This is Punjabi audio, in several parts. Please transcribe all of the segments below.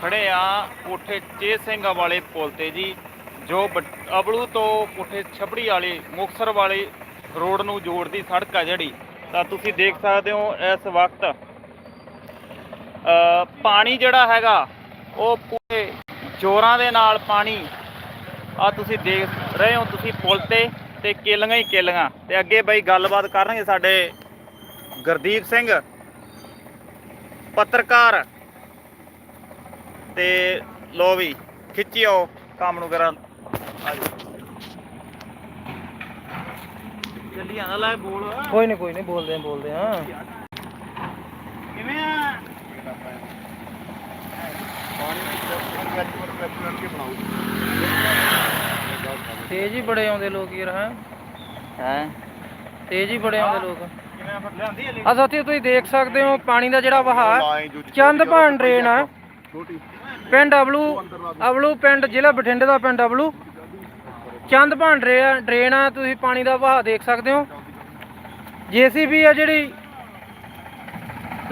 ਖੜੇ ਆ ਕੋਠੇ ਚੇ ਸਿੰਘਾਂ ਵਾਲੇ ਪੁਲ ਤੇ ਜੀ, ਜੋ ਬਟ- ਅਬਲੂ ਤੋਂ ਕੋਠੇ ਛਬੜੀ ਵਾਲੇ ਮੁਕਸਰ ਵਾਲੇ ਰੋਡ ਨੂੰ ਜੋੜਦੀ ਸੜਕ ਆ ਜਿਹੜੀ, ਤਾਂ ਤੁਸੀਂ ਦੇਖ ਸਕਦੇ ਹੋ ਇਸ ਵਕਤ ਪਾਣੀ ਜਿਹੜਾ ਹੈਗਾ, ਉਹ ਪੂਰੇ ਜ਼ੋਰਾਂ ਦੇ ਨਾਲ ਪਾਣੀ, ਆ ਤੁਸੀਂ ਦੇਖ ਰਹੇ ਹੋ ਤੁਸੀਂ ਪੁਲ ਤੇ ਤੇ ਕੇਲੀਆਂ ਹੀ ਕੇਲੀਆਂ, ਤੇ ਅੱਗੇ ਬਈ ਗੱਲਬਾਤ ਕਰਨਗੇ ਸਾਡੇ ਗੁਰਦੀਪ ਸਿੰਘ, ਪੱਤਰਕਾਰ ਤੇ ਲੋ ਵੀ ਖਿੱਚਿਓ ਕੰਮ ਨੂੰ ਕਰਾਂ। ਜਲਦੀ ਆਣਾ ਲੈ ਬੋਲ। ਕੋਈ ਨਹੀਂ ਕੋਈ ਨਹੀਂ ਬੋਲਦੇ ਆ ਬੋਲਦੇ ਆ। ਕਿਵੇਂ ਆ? ਤੇਜ਼ ਹੀ ਬੜੇ ਆਉਂਦੇ ਲੋਕ ਯਾਰ ਹੈ? ਹੈ? ਤੇਜ਼ ਹੀ ਬੜੇ ਆਉਂਦੇ ਲੋਕ। ਆ ਸਾਥੀਓ ਤੁਸੀਂ ਦੇਖ ਸਕਦੇ ਹੋ ਪਾਣੀ ਦਾ ਜਿਹੜਾ ਵਹਾਅ ਚੰਦ ਭਾਨ ਡਰੇਨ ਆ। ਪਿੰਡ ਅਬਲੂ ਅਬਲੂ ਪਿੰਡ, ਜ਼ਿਲ੍ਹਾ ਬਠਿੰਡੇ ਦਾ ਪਿੰਡ ਅਬਲੂ। ਚੰਦ ਭਾਂਡਰੇ ਡਰੇਨ ਆ, ਤੁਸੀਂ ਪਾਣੀ ਦਾ ਵਹਾਅ ਦੇਖ ਸਕਦੇ ਹੋ। ਜੀਸੀਬੀ ਆ ਜਿਹੜੀ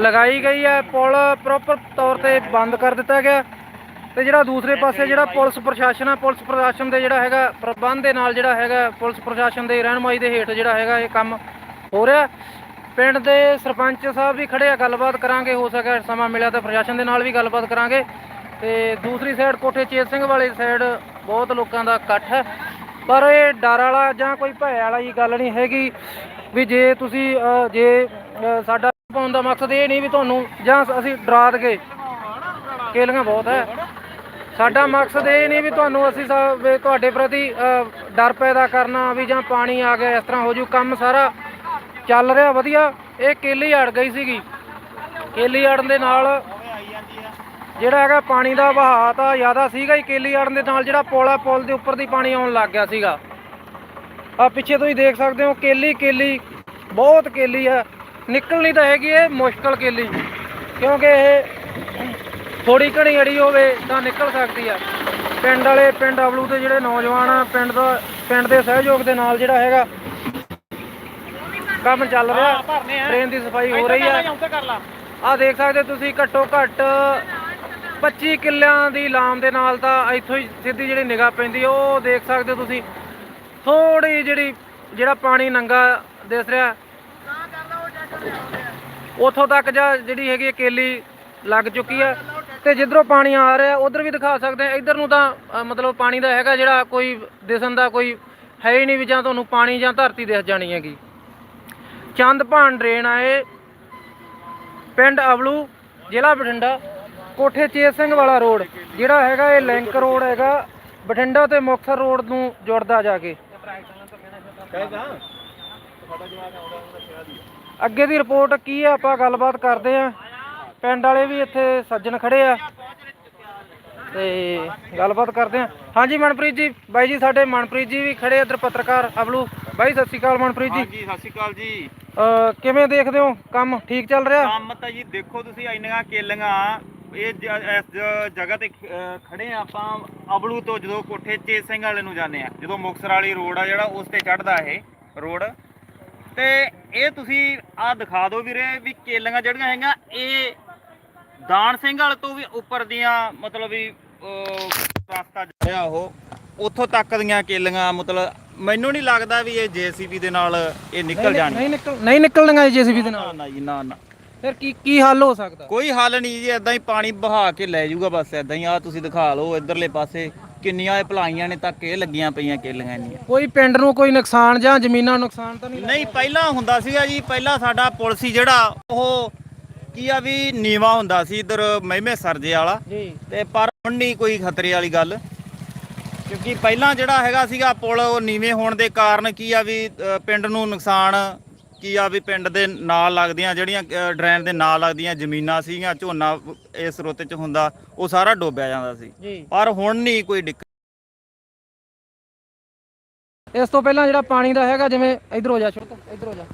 ਲਗਾਈ ਗਈ ਹੈ ਪੁਲ ਪ੍ਰੋਪਰ ਤੌਰ ਤੇ ਬੰਦ ਕਰ ਦਿੱਤਾ ਗਿਆ। ਤੇ ਜਿਹੜਾ ਦੂਸਰੇ ਪਾਸੇ ਜਿਹੜਾ ਪੁਲਿਸ ਪ੍ਰਸ਼ਾਸਨ ਆ, ਪੁਲਿਸ ਪ੍ਰਸ਼ਾਸਨ ਦੇ ਜਿਹੜਾ ਹੈਗਾ ਪ੍ਰਬੰਧ ਦੇ ਨਾਲ ਜਿਹੜਾ ਹੈਗਾ ਪੁਲਿਸ ਪ੍ਰਸ਼ਾਸਨ ਦੇ ਰਹਿਨਮਾਈ ਦੇ ਹੇਠ ਜਿਹੜਾ ਹੈਗਾ ਇਹ ਕੰਮ ਹੋ ਰਿਹਾ। ਪਿੰਡ ਦੇ ਸਰਪੰਚ ਸਾਹਿਬ ਵੀ ਖੜੇ ਆ, ਗੱਲਬਾਤ ਕਰਾਂਗੇ, ਹੋ ਸਕਿਆ ਸਮਾਂ ਮਿਲਿਆ ਤਾਂ ਪ੍ਰਸ਼ਾਸਨ ਦੇ ਨਾਲ ਵੀ ਗੱਲਬਾਤ ਕਰਾਂਗੇ। ਤੇ ਦੂਸਰੀ ਸਾਈਡ ਕੋਠੇ ਚੇਤ ਸਿੰਘ ਵਾਲੀ ਸਾਈਡ ਬਹੁਤ ਲੋਕਾਂ ਦਾ ਇਕੱਠ ਹੈ। ਪਰ ਇਹ ਡਰ ਵਾਲਾ ਜਾਂ ਕੋਈ ਭੈ ਵਾਲਾ ਹੀ ਗੱਲ ਨਹੀਂ ਹੈਗੀ ਵੀ ਜੇ ਤੁਸੀਂ ਜੇ ਸਾਡਾ ਪਾਉਣ ਦਾ ਮਕਸਦ ਇਹ ਨਹੀਂ ਵੀ ਤੁਹਾਨੂੰ ਜਾਂ ਅਸੀਂ ਡਰਾ ਦਗੇ ਕੇਲੀਆਂ ਬਹੁਤ ਹੈ। ਸਾਡਾ ਮਕਸਦ ਇਹ ਨਹੀਂ ਵੀ ਤੁਹਾਨੂੰ ਅਸੀਂ ਸਾ- ਤੁਹਾਡੇ ਪ੍ਰਤੀ ਡਰ ਪੈਦਾ ਕਰਨਾ ਵੀ ਜਾਂ ਪਾਣੀ ਆ ਗਿਆ, ਇਸ ਤਰ੍ਹਾਂ ਹੋ ਜੂ ਕੰਮ ਸਾਰਾ ਚੱਲ ਰਿਹਾ, ਵਧੀਆ। ਇਹ ਕੇਲੀ ਅੜ ਗਈ ਸੀਗੀ। ਕੇਲੀ ਅੜਨ ਦੇ ਨਾਲ ਜਿਹੜਾ ਹੈਗਾ ਪਾਣੀ ਦਾ ਵਹਾਅ ਤਾਂ ਜ਼ਿਆਦਾ ਸੀਗਾ ਹੀ ਕੇਲੀ ਅੜਨ ਦੇ ਨਾਲ ਜਿਹੜਾ ਪੁਲ ਪੁਲ ਦੇ ਉੱਪਰ ਦੀ ਪਾਣੀ ਆਉਣ ਲੱਗ ਗਿਆ ਸੀਗਾ। ਆ ਪਿੱਛੇ ਤੁਸੀਂ ਦੇਖ ਸਕਦੇ ਹੋ ਕੇਲੀ ਕੇਲੀ ਬਹੁਤ ਕੇਲੀ ਆ। ਨਿਕਲਣੀ ਤਾਂ ਹੈਗੀ ਇਹ ਮੁਸ਼ਕਲ ਕੇਲੀ ਕਿਉਂਕਿ ਇਹ ਥੋੜੀ ਘਣੀ ਅੜੀ ਹੋਵੇ ਤਾਂ ਨਿਕਲ ਸਕਦੀ ਆ। ਪਿੰਡ ਵਾਲੇ ਪਿੰਡ ਅਬਲੂ ਦੇ ਜਿਹੜੇ ਨੌਜਵਾਨ ਆ ਪਿੰਡ ਦਾ ਪਿੰਡ ਦੇ ਸਹਿਯੋਗ ਦੇ ਨਾਲ ਜਿਹੜਾ ਹੈਗਾ ਕੰਮ ਚੱਲ ਰਿਹਾ। ਟ੍ਰੇਨ ਦੀ ਸਫ਼ਾਈ ਹੋ ਰਹੀ ਆ। ਆ ਦੇਖ ਸਕਦੇ ਤੁਸੀਂ ਘੱਟੋ ਘੱਟ 25 ਕਿੱਲਿਆਂ ਦੀ ਲਾਮ ਦੇ ਨਾਲ ਤਾਂ ਇੱਥੋਂ ਹੀ ਸਿੱਧੀ ਜਿਹੜੀ ਨਿਗਾਹ ਪੈਂਦੀ, ਉਹ ਦੇਖ ਸਕਦੇ ਹੋ ਤੁਸੀਂ। ਥੋੜੀ ਜਿਹੜੀ, ਜਿਹੜਾ ਪਾਣੀ ਨੰਗਾ ਦਿਸ ਰਿਹਾ, ਉਥੋਂ ਤੱਕ ਜਾਂ ਜਿਹੜੀ ਹੈਗੀ ਹੈ ਕੇਲੀ ਲੱਗ ਚੁੱਕੀ ਹੈ। ਤੇ ਜਿੱਧਰੋਂ ਪਾਣੀ ਆ ਰਿਹਾ, ਉਧਰ ਵੀ ਦਿਖਾ ਸਕਦੇ ਆ ਇਧਰ ਨੂੰ ਤਾਂ ਮਤਲਬ ਪਾਣੀ ਦਾ ਹੈਗਾ ਜਿਹੜਾ ਕੋਈ ਦਿਸਣ ਦਾ ਕੋਈ ਹੈ ਹੀ ਨਹੀਂ ਵੀ ਜਾਂ ਤੁਹਾਨੂੰ ਪਾਣੀ ਜਾਂ ਧਰਤੀ ਦਿਸ ਜਾਣੀ ਹੈਗੀ। ਚੰਦ ਭਾਨ ਡਰੇਨ ਆਏ, ਪਿੰਡ ਅਵਲੂ, ਜ਼ਿਲ੍ਹਾ ਬਠਿੰਡਾ। ਕੋਠੇ ਚੇਤ ਸਿੰਘ ਵਾਲਾ ਰੋਡ ਜਿਹੜਾ ਹੈਗਾ ਇਹ ਲਿੰਕ ਰੋਡ ਹੈਗਾ ਬਠਿੰਡਾ ਤੇ ਮੁਕਤਸਰ ਰੋਡ ਨੂੰ ਜੁੜਦਾ ਜਾ ਕੇ। ਅੱਗੇ ਦੀ ਰਿਪੋਰਟ ਕੀ ਹੈ ਆਪਾਂ ਗੱਲਬਾਤ ਕਰਦੇ ਆ ਪਿੰਡ ਵਾਲੇ ਵੀ ਇੱਥੇ ਸੱਜਣ ਖੜੇ ਆ। ਤੇ ਗੱਲਬਾਤ ਕਰਦੇ ਆ ਹਾਂਜੀ ਮਨਪ੍ਰੀਤ ਜੀ ਬਾਈ ਜੀ ਸਾਡੇ ਮਨਪ੍ਰੀਤ ਜੀ ਵੀ ਖੜੇ ਆ ਇੱਧਰ ਪੱਤਰਕਾਰ ਅਬਲੂ ਬਾਈ ਸਤਿ ਸ਼੍ਰੀ ਅਕਾਲ ਮਨਪ੍ਰੀਤ ਜੀ। ਹਾਂਜੀ ਸਤਿ ਸ਼੍ਰੀ ਅਕਾਲ ਜੀ। ਕਿਵੇਂ ਦੇਖਦੇ ਹੋ? ਕੰਮ ਠੀਕ ਚੱਲ ਰਿਹਾ? ਕੰਮ ਤਾਂ ਜੀ ਦੇਖੋ ਤੁਸੀਂ ਇੰਨੀਆਂ ਕੇਲੀਆਂ। ਇਹ ਜ- ਇਸ ਜ- ਜਗ੍ਹਾ ਤੇ ਖ- ਅਹ ਖੜੇ ਆ ਆਪਾਂ ਅਬਲੂ ਤੋਂ ਜਦੋਂ ਕੋਠੇ ਚੇਤ ਸਿੰਘ ਵਾਲੇ ਨੂੰ ਜਾਂਦੇ ਆ। ਜਦੋਂ ਮੁਕਸਰ ਵਾਲੀ ਰੋਡ ਆ ਜਿਹੜਾ ਉਸ ਤੇ ਚੜਦਾ ਇਹ ਰੋਡ। ਤੇ ਇਹ ਤੁਸੀਂ ਆ ਦਿਖਾ ਦਿਓ ਵੀਰੇ ਵੀ ਕੇਲੀਆਂ ਜਿਹੜੀਆਂ ਹੈਗੀਆਂ ਇਹ ਦਾਨ ਸਿੰਘ ਵਾਲੇ ਤੋਂ ਵੀ ਉੱਪਰ ਦੀਆਂ ਮਤਲਬ ਵੀ ਅਹ, ਰਸਤਾ ਜਿਹੜਾ ਉਹ ਉੱਥੋਂ ਤੱਕ ਦੀਆਂ ਕੇਲੀਆਂ ਮਤਲਬ ਮੈਨੂੰ ਨਹੀਂ ਲੱਗਦਾ ਵੀ ਇਹ ਜੀਸੀਬੀ ਦੇ ਨਾਲ ਇਹ ਨਿਕਲ ਜਾਣ। ਨਹੀਂ ਨਿਕਲ ਨਹੀਂ ਨਿਕਲਣਗਾ ਜੀਸੀਬੀ ਦੇ ਨਾਲ। ਨਾ ਨਾ ਜੀ ਨਾ ਨਾ। ਫਿਰ ਕੀ ਕੀ ਹੱਲ ਹੋ ਸਕਦਾ? ਕੋਈ ਹੱਲ ਨਹੀਂ ਜੀ ਐਦਾਂ ਹੀ ਪਾਣੀ ਬਹਾ ਕੇ ਲੈ ਜਾਊਗਾ ਬਸ ਐਦਾਂ ਹੀ ਆ ਤੁਸੀਂ ਦਿਖਾ ਲਓ ਇਧਰਲੇ ਪਾਸੇ ਕਿੰਨੀਆਂ ਇਹ ਭਲਾਈਆਂ ਨੇ ਤੱਕ ਇਹ ਲੱਗੀਆਂ ਪਈਆਂ ਕੇਲੀਆਂ ਇੰਨੀਆਂ। ਕੋਈ ਪਿੰਡ ਨੂੰ ਕੋਈ ਨੁਕਸਾਨ ਜਾਂ ਜ਼ਮੀਨਾਂ ਨੂੰ ਨੁਕਸਾਨ ਤਾਂ ਨਹੀਂ ਨਹੀਂ ਪਹਿਲਾਂ ਹੁੰਦਾ ਸੀਗਾ ਜੀ ਪਹਿਲਾਂ ਸਾਡਾ ਪੁਲ ਸੀ ਜਿਹੜਾ ਉਹ ਕੀ ਆ ਵੀ ਨੀਵਾ ਹੁੰਦਾ ਸੀ ਇਧਰ ਮਹਿਮੇ ਸਰਜੇ ਵਾਲਾ। ਜੀ। ਤੇ ਪਰ ਹੁਣ ਨਹੀਂ ਕੋਈ ਖਤਰੇ ਵਾਲੀ ਗੱਲ ਕਿਉਂਕਿ ਪਹਿਲਾਂ ਜਿਹੜਾ ਹੈਗਾ ਸੀਗਾ ਪੁਲ ਉਹ ਨੀਵੇਂ ਹੋਣ ਦੇ ਕਾਰਨ ਕੀ ਆ ਵੀ ਅ, ਪਿੰਡ ਨੂੰ ਨੁਕਸਾਨ ਕੀ ਆ ਵੀ ਪਿੰਡ ਦੇ ਨਾਲ ਲੱਗਦੀਆਂ ਜਿਹੜੀਆਂ ਡਰੇਨ ਦੇ ਨਾਲ ਲੱਗਦੀਆਂ ਜ਼ਮੀਨਾਂ ਸੀਗੀਆਂ ਝੋਨਾ ਇਸ ਰੁੱਤ 'ਚ ਹੁੰਦਾ ਉਹ ਸਾਰਾ ਡੋਬਿਆ ਜਾਂਦਾ ਸੀ। ਪਰ ਹੁਣ ਨਹੀਂ ਕੋਈ ਦਿੱਕਤ ਇਸ ਤੋਂ ਪਹਿਲਾਂ ਜਿਹੜਾ ਪਾਣੀ ਦਾ ਹੈਗਾ ਜਿਵੇਂ ਇਧਰ ਹੋ ਜਾ ਛੋਟਾ ਇਧਰ ਹੋ ਜਾ।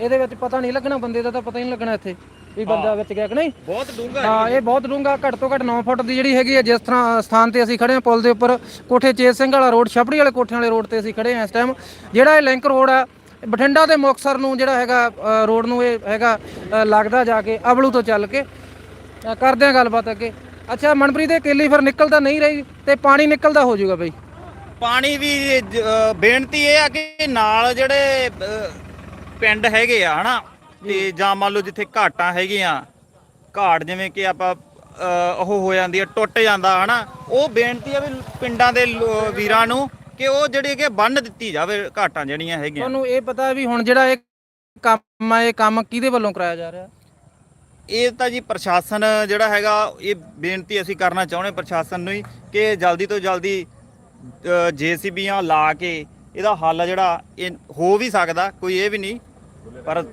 ਇਹਦੇ ਵਿੱਚ ਪਤਾ ਨਹੀਂ ਲੱਗਣਾ ਬੰਦੇ ਦਾ ਤਾਂ ਪਤਾ ਹੀ ਨਹੀਂ ਲੱਗਣਾ ਇੱਥੇ ਵੀ ਬੰਦਾ ਵਿੱਚ ਗਿਆ ਕਿ ਨਹੀਂ। ਬਹੁਤ ਡੂੰਘਾ ਹਾਂ ਇਹ ਬਹੁਤ ਡੂੰਘਾ ਘੱਟ ਤੋਂ ਘੱਟ 9 ਫੁੱਟ ਦੀ ਜਿਹੜੀ ਹੈਗੀ ਹੈ ਜਿਸ ਤਰ੍ਹਾਂ ਸਥਾਨ ਤੇ ਅਸੀਂ ਖੜੇ ਹਾਂ ਪੁਲ ਦੇ ਉੱਪਰ ਕੋਠੇ ਚੇਤ ਸਿੰਘ ਵਾਲਾ ਰੋਡ ਛਪੜੀ ਵਾਲੇ ਕੋਠਿਆਂ ਵਾਲੇ ਰੋਡ ਤੇ ਅਸੀਂ ਖੜੇ ਹਾਂ ਇਸ ਟਾਈਮ ਜਿਹੜਾ ਇਹ ਲਿੰਕ ਰੋਡ ਆ ਬਠਿੰਡਾ ਤੇ ਮੁਕਤਸਰ ਨੂੰ ਜਿਹੜਾ ਹੈਗਾ ਰੋਡ ਨੂੰ ਇਹ ਹੈਗਾ ਲੱਗਦਾ ਜਾ ਕੇ ਅਬਲੂ ਤੋਂ ਚੱਲ ਕੇ। ਕਰਦੇ ਹਾਂ ਗੱਲਬਾਤ ਅੱਗੇ। ਅੱਛਾ ਮਨਪ੍ਰੀਤ ਇਹ ਕੇਲੀ ਫਿਰ ਨਿਕਲਦਾ ਨਹੀਂ ਰਹੀ ਤੇ ਪਾਣੀ ਨਿਕਲਦਾ ਹੋ ਜਾਊਗਾ ਬਈ। ਪਾਣੀ ਅ, ਬੇਨਤੀ ਇਹ ਆ ਕਿ ਨਾਲ ਜਿਹੜੇ ਪਿੰਡ ਹੈਗੇ ਆ ਹਨਾ ਤੇ ਜਾਂ। ਮੰਨ ਲਓ ਜਿੱਥੇ ਘਾਟਾਂ ਹੈਗੀਆਂ ਘਾਟ ਜਿਵੇਂ ਕਿ ਆਪਾਂ ਉਹ ਹੋ ਜਾਂਦੀ ਹੈ ਟੁੱਟ ਜਾਂਦਾ ਹਨਾ। ਉਹ ਬੇਨਤੀ ਆ ਵੀ ਪਿੰਡਾਂ ਦੇ ਵੀਰਾਂ ਨੂੰ ਕਿ ਉਹ ਜਿਹੜੀ ਕਿ ਬੰਨ ਦਿੱਤੀ ਜਾਵੇ ਘਾਟਾਂ ਜਿਹੜੀਆਂ ਹੈਗੀਆਂ। ਤੁਹਾਨੂੰ ਇਹ ਪਤਾ ਵੀ ਹੁਣ ਜਿਹੜਾ ਇਹ ਕੰਮ ਆ ਇਹ ਕੰਮ ਕਿਹਦੇ ਵੱਲੋਂ ਕਰਾਇਆ ਜਾ ਰਿਹਾ? ਇਹ ਤਾਂ ਜੀ ਪ੍ਰਸ਼ਾਸਨ ਜਿਹੜਾ ਹੈਗਾ ਇਹ ਬੇਨਤੀ ਅਸੀਂ ਕਰਨਾ ਚਾਹੁੰਦੇ ਪ੍ਰਸ਼ਾਸਨ ਨੂੰ ਹੀ ਕਿ ਜਲਦੀ ਤੋਂ ਜਲਦੀ ਜੀਸੀਬੀਆਂ ਲਾ ਕੇ ਇਹਦਾ ਹੱਲ ਜਿਹੜਾ ਇਹ ਹੋ ਵੀ ਸਕਦਾ ਕੋਈ ਇਹ ਵੀ ਨਹੀਂ। ਪਰ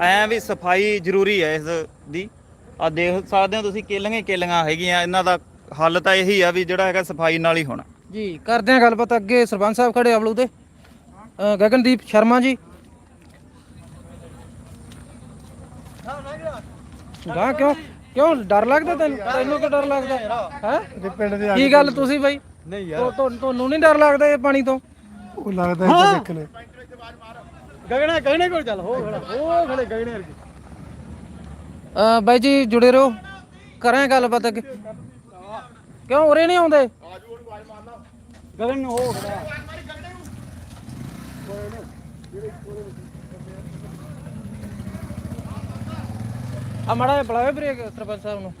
ਐ ਵੀ ਸਫ਼ਾਈ ਜ਼ਰੂਰੀ ਹੈ ਇਸ ਦੀ। ਆ ਦੇਖ ਸਕਦੇ ਹੋ ਤੁਸੀਂ ਕੇਲੀਆਂ ਕੇਲੀਆਂ ਹੈਗੀਆਂ ਇਹਨਾਂ ਦਾ ਹੱਲ ਤਾਂ ਇਹੀ ਆ ਵੀ ਜਿਹੜਾ ਹੈਗਾ ਸਫ਼ਾਈ ਨਾਲ ਹੀ ਹੋਣਾ। ਜੀ ਕਰਦੇ ਹਾਂ ਗੱਲਬਾਤ ਅੱਗੇ ਸਰਪੰਚ ਸਾਹਿਬ ਖੜੇ ਅਵਲੂ ਦੇ। ਅ, ਗਗਨਦੀਪ ਸ਼ਰਮਾ ਜੀ। ਗਾਂ ਕਿਉਂ ਕਿਉਂ ਡਰ ਲੱਗਦਾ ਤੈਨੂੰ? ਤੈਨੂੰ ਕਿਉਂ ਡਰ ਲੱਗਦਾ? ਹੈ? ਪਿੰਡ ਦੇ ਕੀ ਗੱਲ ਤੁਸੀਂ ਬਾਈ? ਨਹੀਂ ਤੁਹਾ- ਤੁਹਾਨੂੰ ਨਹੀਂ ਡਰ ਲੱਗਦਾ ਇਹ ਪਾਣੀ ਤੋਂ? ਉਹ ਲੱਗਦਾ ਇੱਥੇ ਦੇਖਣੇ ਗਗਣਾ ਗਗਣੇ ਕੋਲ ਚੱਲ ਹੋ ਖੜਾ ਉਹ ਖੜੇ ਗਗਣੇ ਵਰਗੇ। ਅ, ਬਾਈ ਜੀ ਜੁੜੇ ਰਹੋ। ਕਰਾਂ ਗੱਲਬਾਤ ਅੱਗੇ। ਕਿਉਂ ਉਰੇ ਨਹੀਂ ਆਉਂਦੇ? ਗਗਨ ਨੂੰ ਹੋ ਖੜਾ ਆ ਮਾੜਾ ਬੁਲਾਵੇ ਬ੍ਰੇਕ ਸਰਪੰਚ ਸਾਹਿਬ ਨੂੰ।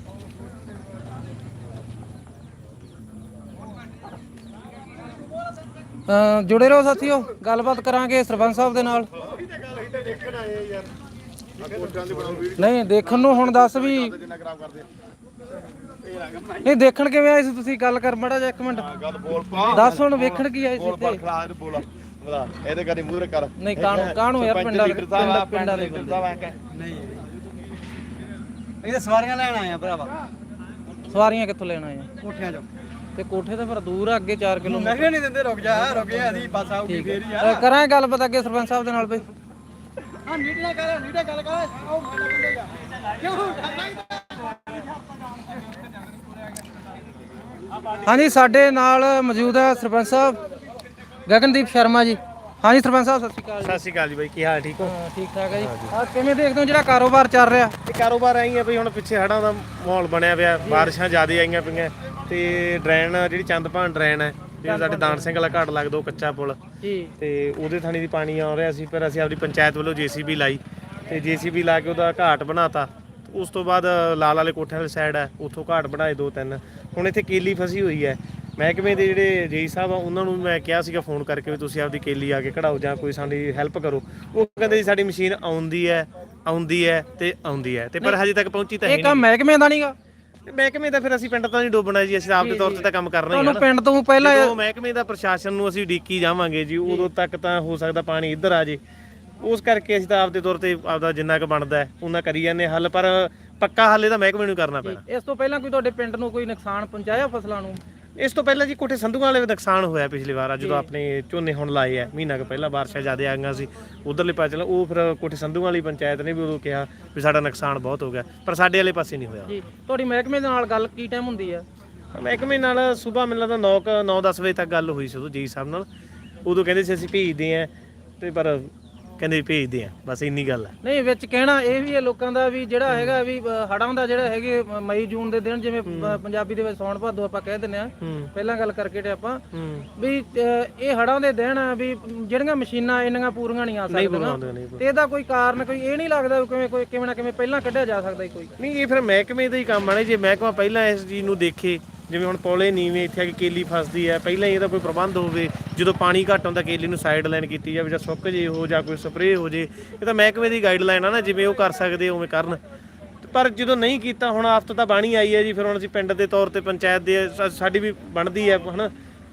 ਜੁੜੇ ਰਹੋ ਸਾਥੀਓ ਗੱਲਬਾਤ ਕਰਾਂਗੇ ਸਰਪੰਚ ਸਾਹਿਬ ਦੇ ਨਾਲ। ਨਹੀਂ ਦੇਖਣ ਨੂੰ ਹੁਣ ਦੱਸ ਵੀ ਨਹੀਂ ਦੇਖਣ ਕਿਵੇਂ ਆਏ ਸੀ ਤੁਸੀਂ? ਗੱਲ ਕਰ ਮੜਾ ਜਿਹਾ ਇੱਕ ਮਿੰਟ। ਗੱਲ ਬੋਲ ਪਾ। ਦੱਸ ਹੁਣ ਵੇਖਣ ਕੀ ਆਏ ਸੀ ਬੋਲ ਪਾ ਇੱਥੇ। ਖਲਾ ਬੋਲ ਬੋਲਾ ਇਹਦੇ ਕਰੀ ਮੂਹਰੇ ਕਰ। ਨਹੀਂ ਕਾਹਨੂੰ ਕਾਹਨੂੰ ਯਾਰ ਪਿੰਡਾਂ ਦੇ ਪਿੰਡਾਂ- ਦੇ ਬੰਦੇ ਨਹੀਂ ਇਹ ਸਵਾਰੀਆਂ ਲੈਣ ਆਏ ਆ ਭਰਾਵਾ। ਸਵਾਰੀਆਂ ਕਿੱਥੋਂ ਲੈਣ ਆਏ ਆ? ਕੋਠਿਆਂ ਚੋਂ। ਤੇ ਕੋਠੇ ਤੇ ਫਿਰ ਦੂਰ ਆ ਅੱਗੇ 4 ਕਿਲੋਮੀਟਰ। ਮੈਂ ਨਹੀਂ ਦਿੰਦੇ ਰੁਕ ਜਾ ਰੁਕ ਜਾ ਅਸੀਂ ਬੱਸ ਆਊਗੀ ਫੇਰ ਅ, ਕਰਾਂ ਗੱਲਬਾਤ ਅੱਗੇ ਸਰਪੰਚ ਸਾਹਿਬ ਦੇ ਨਾਲ ਬਈ। ਹਾਂ ਨੀਟੀਆਂ ਕਰ ਨੀਟੀਆਂ ਗੱਲ ਕਰ। ਆਓ ਮਾਤਾ ਬੰਦੇਗਾ ਕਿਉਂ? ਹਾਂਜੀ ਸਾਡੇ ਨਾਲ ਮੌਜੂਦ ਹੈ ਸਰਪੰਚ ਸਾਹਿਬ ਗਗਨਦੀਪ ਸ਼ਰਮਾ ਜੀ। ਹਾਂਜੀ ਸਰਪੰਚ ਸਾਹਿਬ ਸਤਿ ਸ਼੍ਰੀ ਅਕਾਲ ਸਤਿ ਸ਼੍ਰੀ ਅਕਾਲ ਜੀ ਬਾਈ ਕੀ ਹਾਲ ਠੀਕ ਹੋ? ਹਾਂ, ਠੀਕ ਠਾਕ ਹੈ ਜੀ। ਆ ਕਿਵੇਂ ਦੇਖਦੇ ਹੋ ਜਿਹੜਾ ਕਾਰੋਬਾਰ ਚੱਲ ਰਿਹਾ? ਇਹ ਕਾਰੋਬਾਰ ਆਈ ਹੈ ਬਈ ਹੁਣ ਪਿੱਛੇ ਹੜਾਂ ਦਾ ਮਾਹੌਲ ਬਣਿਆ ਪਿਆ ਬਾਰਿਸ਼ਾਂ ਜ਼ਿਆਦਾ ਆਈਆਂ ਪਈਆਂ। ਤੇ ਡਰੇਨ ਜਿਹੜੀ ਚੰਦਪਾਨ ਡਰੇਨ ਹੈ ਜਿਹੜੀ ਸਾਡੇ ਦਾਨ ਸਿੰਘ ਵਾਲਾ ਘਾਟ ਲੱਗਦਾ ਉਹ ਕੱਚਾ ਪੁਲ। ਜੀ। ਤੇ ਉਹਦੇ ਥਾਣੀ ਦੀ ਪਾਣੀ ਆ ਰਿਹਾ ਸੀ ਫਿਰ ਅਸੀਂ ਆਪਣੀ ਪੰਚਾਇਤ ਵੱਲੋਂ ਜੀਸੀਬੀ ਲਾਈ। ਤੇ ਜੀਸੀਬੀ ਲਾ ਕੇ ਉਹਦਾ ਘਾਟ ਬਣਾਤਾ। ਉਸ ਤੋਂ ਬਾਅਦ ਲਾਲ ਵਾਲੇ ਕੋਠੇ ਵਾਲੀ ਸਾਈਡ ਹੈ ਉੱਥੋਂ ਘਾਟ ਬਣਾਏ ਦੋ ਤਿੰਨ। ਹੁਣ ਇੱਥੇ ਕੇਲੀ ਫਸੀ ਹੋਈ ਹੈ। ਮਹਿਕਮੇ ਦੇ ਜਿਹੜੇ ਜੇਈ ਸਾਹਿਬ ਆ ਉਹਨਾਂ ਨੂੰ ਮੈਂ ਕਿਹਾ ਸੀਗਾ ਫੋਨ ਕਰਕੇ ਵੀ ਤੁਸੀਂ ਆਪਦੀ ਕੇਲੀ ਆ ਕੇ ਕਢਾਓ ਜਾਂ ਕੋਈ ਸਾਡੀ ਹੈਲਪ ਕਰੋ। ਉਹ ਕਹਿੰਦੇ ਜੀ ਸਾਡੀ ਮਸ਼ੀਨ ਆਉਂਦੀ ਹੈ ਆਉਂਦੀ ਹੈ ਤੇ ਆਉਂਦੀ ਹੈ। ਤੇ ਪਰ ਹਜੇ ਤੱਕ ਪਹੁੰਚੀ ਤਾਂ ਹੈ ਇਹ ਕੰਮ ਮਹਿਕਮੇ ਦਾ ਨਹੀਂਗਾ ਨਹੀਂ ਮਹਿਕਮੇ ਦਾ ਫਿਰ ਅਸੀਂ ਪਿੰਡ ਤਾਂ ਨਹੀਂ ਡੋਬਣਾ ਜੀ ਅਸੀਂ ਆਪਦੇ ਤੌਰ ਤੇ ਤਾਂ ਕੰਮ ਕਰਨਾ ਹੀ ਤੁਹਾਨੂੰ ਹੈ ਨਾ। ਪਿੰਡ ਤੋਂ ਪਹਿਲਾਂ ਜਦੋਂ ਮਹਿਕਮੇ ਦਾ ਪ੍ਰਸ਼ਾਸਨ ਨੂੰ ਅਸੀਂ ਡੀਕੀ ਜਾਵਾਂਗੇ ਜੀ। ਉਦੋਂ ਤੱਕ ਤਾਂ ਹੋ ਸਕਦਾ ਪਾਣੀ ਇੱਧਰ ਆ ਜੇ। ਉਸ ਕਰਕੇ ਅਸੀਂ ਤਾਂ ਆਪਦੇ ਤੌਰ ਤੇ ਆਪਦਾ ਜਿੰਨਾ ਕੁ ਬਣਦਾ ਹੈ ਉਹਨਾਂ ਕਰੀ ਜਾਂਦੇ ਹੱਲ ਪਰ ਪੱਕਾ ਹੱਲ ਇਹਦਾ ਮਹਿਕਮੇ ਨੂੰ ਕਰਨਾ ਪੈਣਾ। ਇਸ ਤੋਂ ਪਹਿਲਾਂ ਕੋਈ ਤੁਹਾਡੇ ਪਿੰਡ ਨੂੰ ਕੋਈ ਨੁਕਸਾਨ ਪਹੁੰਚਾਇਆ ਫਸਲਾਂ ਨੂੰ? ਇਸ ਤੋਂ ਪਹਿਲਾਂ ਜੀ ਕੋਠੇ ਸੰਧੂਆਂ ਵਾਲੇ ਨੁਕਸਾਨ ਹੋਇਆ ਪਿਛਲੀ ਵਾਰ ਆ ਜਦੋਂ ਆਪਣੇ ਝੋਨੇ ਹੁਣ ਲਾਏ ਆ ਮਹੀਨਾ ਕੁ ਪਹਿਲਾਂ ਬਾਰਿਸ਼ਾਂ ਜ਼ਿਆਦਾ ਆ ਗਈਆਂ ਸੀ ਉਧਰਲੇ ਪਾਸੇ ਉਹ ਫਿਰ ਕੋਠੇ ਸੰਧੂਆਂ ਵਾਲੀ ਪੰਚਾਇਤ ਨੇ ਵੀ ਉਦੋਂ ਕਿਹਾ ਵੀ ਸਾਡਾ ਨੁਕਸਾਨ ਬਹੁਤ ਹੋ ਗਿਆ ਪਰ ਸਾਡੇ ਵਾਲੇ ਪਾਸੇ ਨਹੀਂ ਹੋਇਆ। ਜੀ ਤੁਹਾਡੀ ਮਹਿਕਮੇ ਦੇ ਨਾਲ ਗੱਲ ਕੀ ਟਾਈਮ ਹੁੰਦੀ ਆ? ਮਹਿਕਮੇ ਨਾਲ ਸਵੇਰ ਮੈਨੂੰ ਲੱਗਦਾ 9 9-10 ਵਜੇ ਤੱਕ ਗੱਲ ਹੋਈ ਸੀ ਉਦੋਂ ਜੀ ਸਾਹਿਬ ਨਾਲ। ਉਦੋਂ ਕਹਿੰਦੇ ਸੀ ਅਸੀਂ ਭੇਜਦੇ ਆਂ ਤੇ ਪਰ ਕਹਿੰਦੇ ਭੇਜਦੇ ਆਂ ਬਸ ਇੰਨੀ ਗੱਲ ਹੈ ਨਹੀਂ ਵਿੱਚ ਕਹਿਣਾ ਇਹ ਵੀ ਹੈ ਲੋਕਾਂ ਦਾ ਵੀ ਜਿਹੜਾ ਹੈਗਾ ਵੀ ਅ, ਹੜ੍ਹਾਂ ਦਾ ਜਿਹੜਾ ਹੈਗੇ ਅ, ਮਈ ਜੂਨ ਦੇ ਦਿਨ ਜਿਵੇਂ ਅ, ਪੰਜਾਬੀ ਦੇ ਵਿੱਚ ਸੌਣ ਭਾਦੋ ਆਪਾਂ ਕਹਿ ਦਿੰਦੇ ਆ। ਹੂੰ। ਪਹਿਲਾਂ ਗੱਲ ਕਰਕੇ ਤੇ ਆਪਾਂ। ਹੂੰ। ਵੀ ਅ, ਇਹ ਹੜ੍ਹਾਂ ਦੇ ਦਿਨ ਆ ਵੀ ਜਿਹੜੀਆਂ ਮਸ਼ੀਨਾਂ ਇੰਨੀਆਂ ਪੂਰੀਆਂ ਨਹੀਂ ਆ ਨਹੀਂ ਸਕਦੀਆਂ। ਬਣਾਉਂਦੇ ਨਹੀਂ ਤੇ ਇਹਦਾ ਕੋਈ ਕਾਰਨ ਕੋਈ ਇਹ ਨਹੀਂ ਲੱਗਦਾ ਵੀ ਕਿਵੇਂ ਕੋਈ ਕਿਵੇਂ ਨਾ ਕਿਵੇਂ ਪਹਿਲਾਂ ਕੱਢਿਆ ਜਾ ਸਕਦਾ ਸੀ ਕੋਈ। ਨਹੀਂ ਇਹ ਫਿਰ ਮਹਿਕਮੇ ਦਾ ਹੀ ਕੰਮ ਆ ਨਾ ਜੇ। ਮਹਿਕਮਾ ਪਹਿਲਾਂ ਇਸ ਚੀਜ਼ ਨੂੰ ਦੇਖੇ। ਜਿਵੇਂ ਹੁਣ ਪੌਲੇ ਨੀਵੇਂ, ਇੱਥੇ ਆ ਕੇ ਕੇਲੀ ਫਸਦੀ ਹੈ, ਪਹਿਲਾਂ ਇਹਦਾ ਕੋਈ ਪ੍ਰਬੰਧ ਹੋਵੇ, ਜਦੋਂ ਪਾਣੀ ਘੱਟ ਹੁੰਦਾ, ਕੇਲੀ ਨੂੰ ਸਾਈਡ ਲਾਈਨ ਕੀਤੀ ਜਾਵੇ, ਜਾਂ ਸੁੱਕ ਜੇ ਹੋ, ਜਾਂ ਕੋਈ ਸਪਰੇਅ ਹੋ ਜੇ, ਇਹ ਤਾਂ ਮਹਿਕਮੇ ਦੀ ਗਾਈਡਲਾਈਨ ਆ ਨਾ, ਜਿਵੇਂ ਉਹ ਕਰ ਸਕਦੇ, ਉਵੇਂ ਕਰਨ। ਪਰ ਜਦੋਂ ਨਹੀਂ ਕੀਤਾ, ਹੁਣ ਆਫਤ ਤਾਂ ਬਾਣੀ ਆਈ ਹੈ ਜੀ, ਫਿਰ ਹੁਣ ਅਸੀਂ ਪਿੰਡ ਦੇ ਤੌਰ ਤੇ ਪੰਚਾਇਤ ਦੇ ਸਾਡੀ ਵੀ ਬਣਦੀ ਹੈ, ਹਨਾ?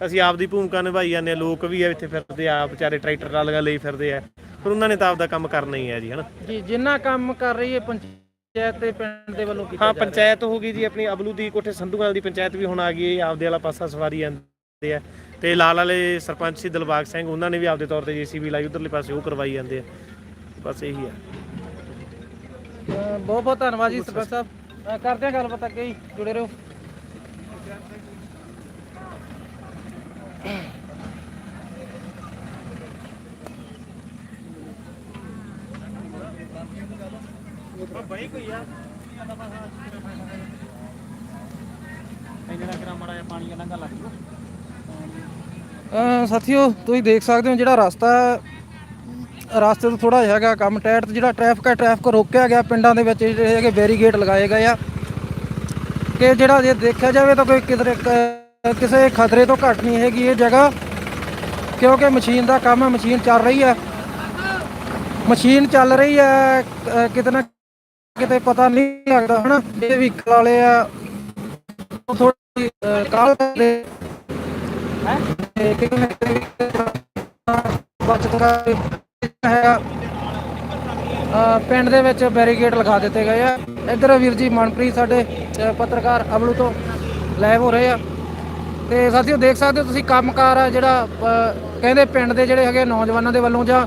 ਅਸੀਂ ਆਪ ਦੀ ਭੂਮਿਕਾ ਨਿਭਾਈ ਜਾਂਦੇ ਹਾਂ, ਲੋਕ ਵੀ ਆ ਇੱਥੇ ਫਿਰਦੇ ਆ ਵਿਚਾਰੇ ਟਰੈਕਟਰ ਨਾਲ ਲਈ ਫਿਰਦੇ ਆ, ਪਰ ਉਹਨਾਂ ਨੇ ਤਾਂ ਆਪਦਾ ਕੰਮ ਕਰਨਾ ਹੀ ਹੈ ਜੀ, ਹਨਾ? ਜੀ, ਜਿੰਨਾ ਕੰਮ ਕਰ ਰਹੀ ਹੈ ਪੰਚਾਇਤ ਤੇ ਪਿੰਡ ਦੇ ਵੱਲੋਂ ਕੀਤਾ ਹਾਂ। ਪੰਚਾਇਤ ਹੋ ਗਈ ਜੀ ਆਪਣੀ ਅਬਲੂ ਦੀ ਕੋਠੇ ਸੰਧੂਵਾਲ ਦੀ ਪੰਚਾਇਤ ਵੀ ਹੁਣ ਆ ਗਈ ਹੈ ਆਪਦੇ ਵਾਲਾ ਪਾਸਾ ਸਵਾਰੀ ਜਾਂਦੇ ਆ। ਤੇ ਲਾਲ ਵਾਲੇ ਸਰਪੰਚ ਸੀ ਦਿਲਬਾਗ ਸਿੰਘ ਉਹਨਾਂ ਨੇ ਵੀ ਆਪਦੇ ਤੌਰ ਤੇ ਜੀਸੀਬੀ ਲਾਈ ਉਧਰਲੇ ਪਾਸੇ ਉਹ ਕਰਵਾਈ ਜਾਂਦੇ ਆ। ਬਸ ਇਹੀ ਆ। ਬਹੁਤ ਬਹੁਤ ਧੰਨਵਾਦ ਜੀ ਸਰਪੰਚ ਸਾਹਿਬ। ਕਰਦੇ ਹਾਂ ਗੱਲਬਾਤ ਅੱਗੇ ਹੀ ਜੁੜੇ ਰਹੋ। ਜਿਹੜਾ ਕਿਰਾ ਮੜਾ ਜਿਹਾ ਪਾਣੀ ਲੰਘਾ ਲੱਗ ਜੂ ਅਹ ਸਾਥੀਓ ਤੁਸੀਂ ਦੇਖ ਸਕਦੇ ਹੋ ਜਿਹੜਾ ਰਸਤਾ ਹੈ, ਰਸਤੇ ਤੋਂ ਥੋੜਾ ਜਿਹਾ ਹੈਗਾ ਕੰਮ। ਟਾਇਟ ਤੇ ਜਿਹੜਾ ਟ੍ਰੈਫਿਕ ਹੈ ਟ੍ਰੈਫਿਕ ਰੋਕਿਆ ਗਿਆ ਪਿੰਡਾਂ ਦੇ ਵਿੱਚ ਜਿਹੜੇ ਹੈਗੇ ਬੈਰੀਗੇਟ ਲਗਾਏ ਗਏ ਆ। ਕਿ ਜਿਹੜਾ ਜੇ ਦੇਖਿਆ ਜਾਵੇ ਤਾਂ ਕੋਈ ਕਿਧਰੇ ਕ- ਕਿਸੇ ਖਤਰੇ ਤੋਂ ਘੱਟ ਨਹੀਂ ਹੈਗੀ ਇਹ ਜਗ੍ਹਾ। ਕਿਉਂਕਿ ਮਸ਼ੀਨ ਦਾ ਕੰਮ ਹੈ ਮਸ਼ੀਨ ਚੱਲ ਰਹੀ ਹੈ। ਮਸ਼ੀਨ ਚੱਲ ਰਹੀ ਹੈ ਅਹ ਕਿਤੇ ਨਾ ਕਿਤੇ ਪਤਾ ਨਹੀਂ ਲੱਗਦਾ ਹਨਾ? ਜਿਹੜੇ ਵਹੀਕਲ ਵਾਲੇ ਆ ਉਹ ਥੋੜੀ ਕਾਲ ਕਰਦੇ ਬਚਤ ਹੈਗਾ। ਪਿੰਡ ਦੇ ਵਿੱਚ ਬੈਰੀਕੇਡ ਲਗਾ ਦਿੱਤੇ ਗਏ ਆ। ਇੱਧਰ ਵੀਰ ਜੀ ਮਨਪ੍ਰੀਤ ਸਾਡੇ ਪੱਤਰਕਾਰ ਅਬਲੂ ਤੋਂ ਲਾਈਵ ਹੋ ਰਹੇ ਆ। ਤੇ ਸਾਥੀਓ ਦੇਖ ਸਕਦੇ ਹੋ ਤੁਸੀਂ ਕੰਮਕਾਰ ਆ ਜਿਹੜਾ ਕਹਿੰਦੇ ਪਿੰਡ ਦੇ ਜਿਹੜੇ ਹੈਗੇ ਨੌਜਵਾਨਾਂ ਦੇ ਵੱਲੋਂ ਜਾਂ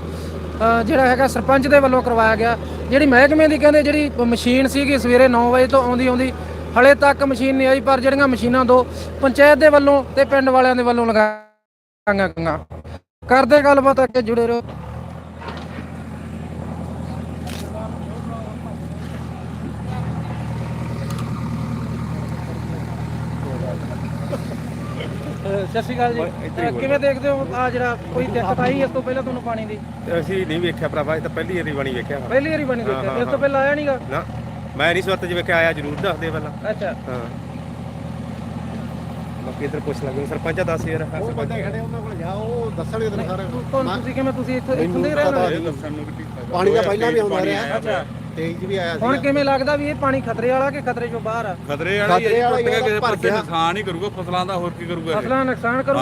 ਜਿਹੜਾ ਹੈਗਾ ਸਰਪੰਚ ਦੇ ਵੱਲੋਂ ਕਰਵਾਇਆ ਗਿਆ। ਜਿਹੜੀ ਮਹਿਕਮੇ ਦੀ ਕਹਿੰਦੇ ਜਿਹੜੀ ਮਸ਼ੀਨ ਸੀਗੀ ਸਵੇਰੇ 9 ਵਜੇ ਤੋਂ ਆਉਂਦੀ ਆਉਂਦੀ, ਹਲੇ ਤੱਕ ਮਸ਼ੀਨ ਨਹੀਂ ਆਈ, ਪਰ ਜਿਹੜੀਆਂ ਮਸ਼ੀਨਾਂ ਦੋ ਪੰਚਾਇਤ ਦੇ ਵੱਲੋਂ ਤੇ ਪਿੰਡ ਵਾਲਿਆਂ ਦੇ ਵੱਲੋਂ ਲਗਾਈਆਂ ਗਈਆਂ। ਕਰਦੇ ਗੱਲਬਾਤ ਅੱਗੇ ਜੁੜੇ ਰਹੋ। ਸਤਿ ਸ਼੍ਰੀ ਅਕਾਲ ਜੀ। ਅਹ ਕਿਵੇਂ ਦੇਖਦੇ ਹੋ? ਆ ਜਿਹੜਾ ਕੋਈ ਦਿੱਕਤ ਆਈ ਇਸ ਤੋਂ ਪਹਿਲਾਂ ਤੁਹਾਨੂੰ ਪਾਣੀ ਦੀ? ਅਸੀਂ ਨਹੀਂ ਵੇਖਿਆ ਭਰਾਵਾ ਇਹ ਤਾਂ ਪਹਿਲੀ ਵਾਰੀ ਬਣੀ ਵੇਖਿਆ। ਪਹਿਲੀ ਵਾਰੀ ਬਣੀ ਦੇਖਿਆ ਇਸ ਤੋਂ ਪਹਿਲਾਂ ਆਇਆ ਨਹੀਂਗਾ ਨਾ ਮੈਂ ਨਹੀਂ ਸਵਰਤ ਜਿਵੇਂ ਕਿ ਆਇਆ ਜ਼ਰੂਰ ਦੱਸਦੇ ਪਹਿਲਾਂ। ਅੱਛਾ। ਹਾਂ। ਬਾਕੀ ਇਧਰ ਪੁੱਛ ਲੱਗੇ ਸਰਪੰਚਾ ਦੱਸ ਯਾਰ ਉਹ ਬੰਦੇ ਖੜੇ ਉਹਨਾਂ ਕੋਲ ਜਾ ਉਹ ਦੱਸਣਗੇ ਤੈਨੂੰ ਸਾਰੇ। ਤੁਹਾਨੂੰ ਤੁਸੀਂ ਕਿਵੇਂ ਤੁਸੀਂ ਇੱਥੇ ਇੱਥੋਂ ਦੇ ਹੀ ਰਹਿਣ ਵਾਲੇ ਪਾਣੀ ਦਾ ਪਹਿਲਾਂ ਵੀ ਆਉਂਦਾ ਰਿਹਾ। ਅੱਛਾ। ਤੇਜ ਵੀ ਆਇਆ ਹੁਣ ਕਿਵੇਂ ਲੱਗਦਾ ਵੀ ਇਹ ਪਾਣੀ ਖਤਰੇ ਵਾਲਾ ਕਿ ਖਤਰੇ ਚੋਂ ਬਾਹਰ ਆ? ਖਤਰੇ ਵਾਲਾ ਹੀ ਖਤਰੇ ਹੈ ਵਾਲਾ ਜੀ, ਹੀ ਟੁੱਟ ਕੇ ਕਿਸੇ ਭਰ ਪਾਸੇ ਗਿਆ। ਨੁਕਸਾਨ ਹੀ ਕਰੂਗਾ ਫਸਲਾਂ ਦਾ ਹੋਰ ਕੀ ਕਰੂਗਾ ਇਹ? ਫਸਲਾਂ ਦਾ ਨੁਕਸਾਨ ਕਰੂ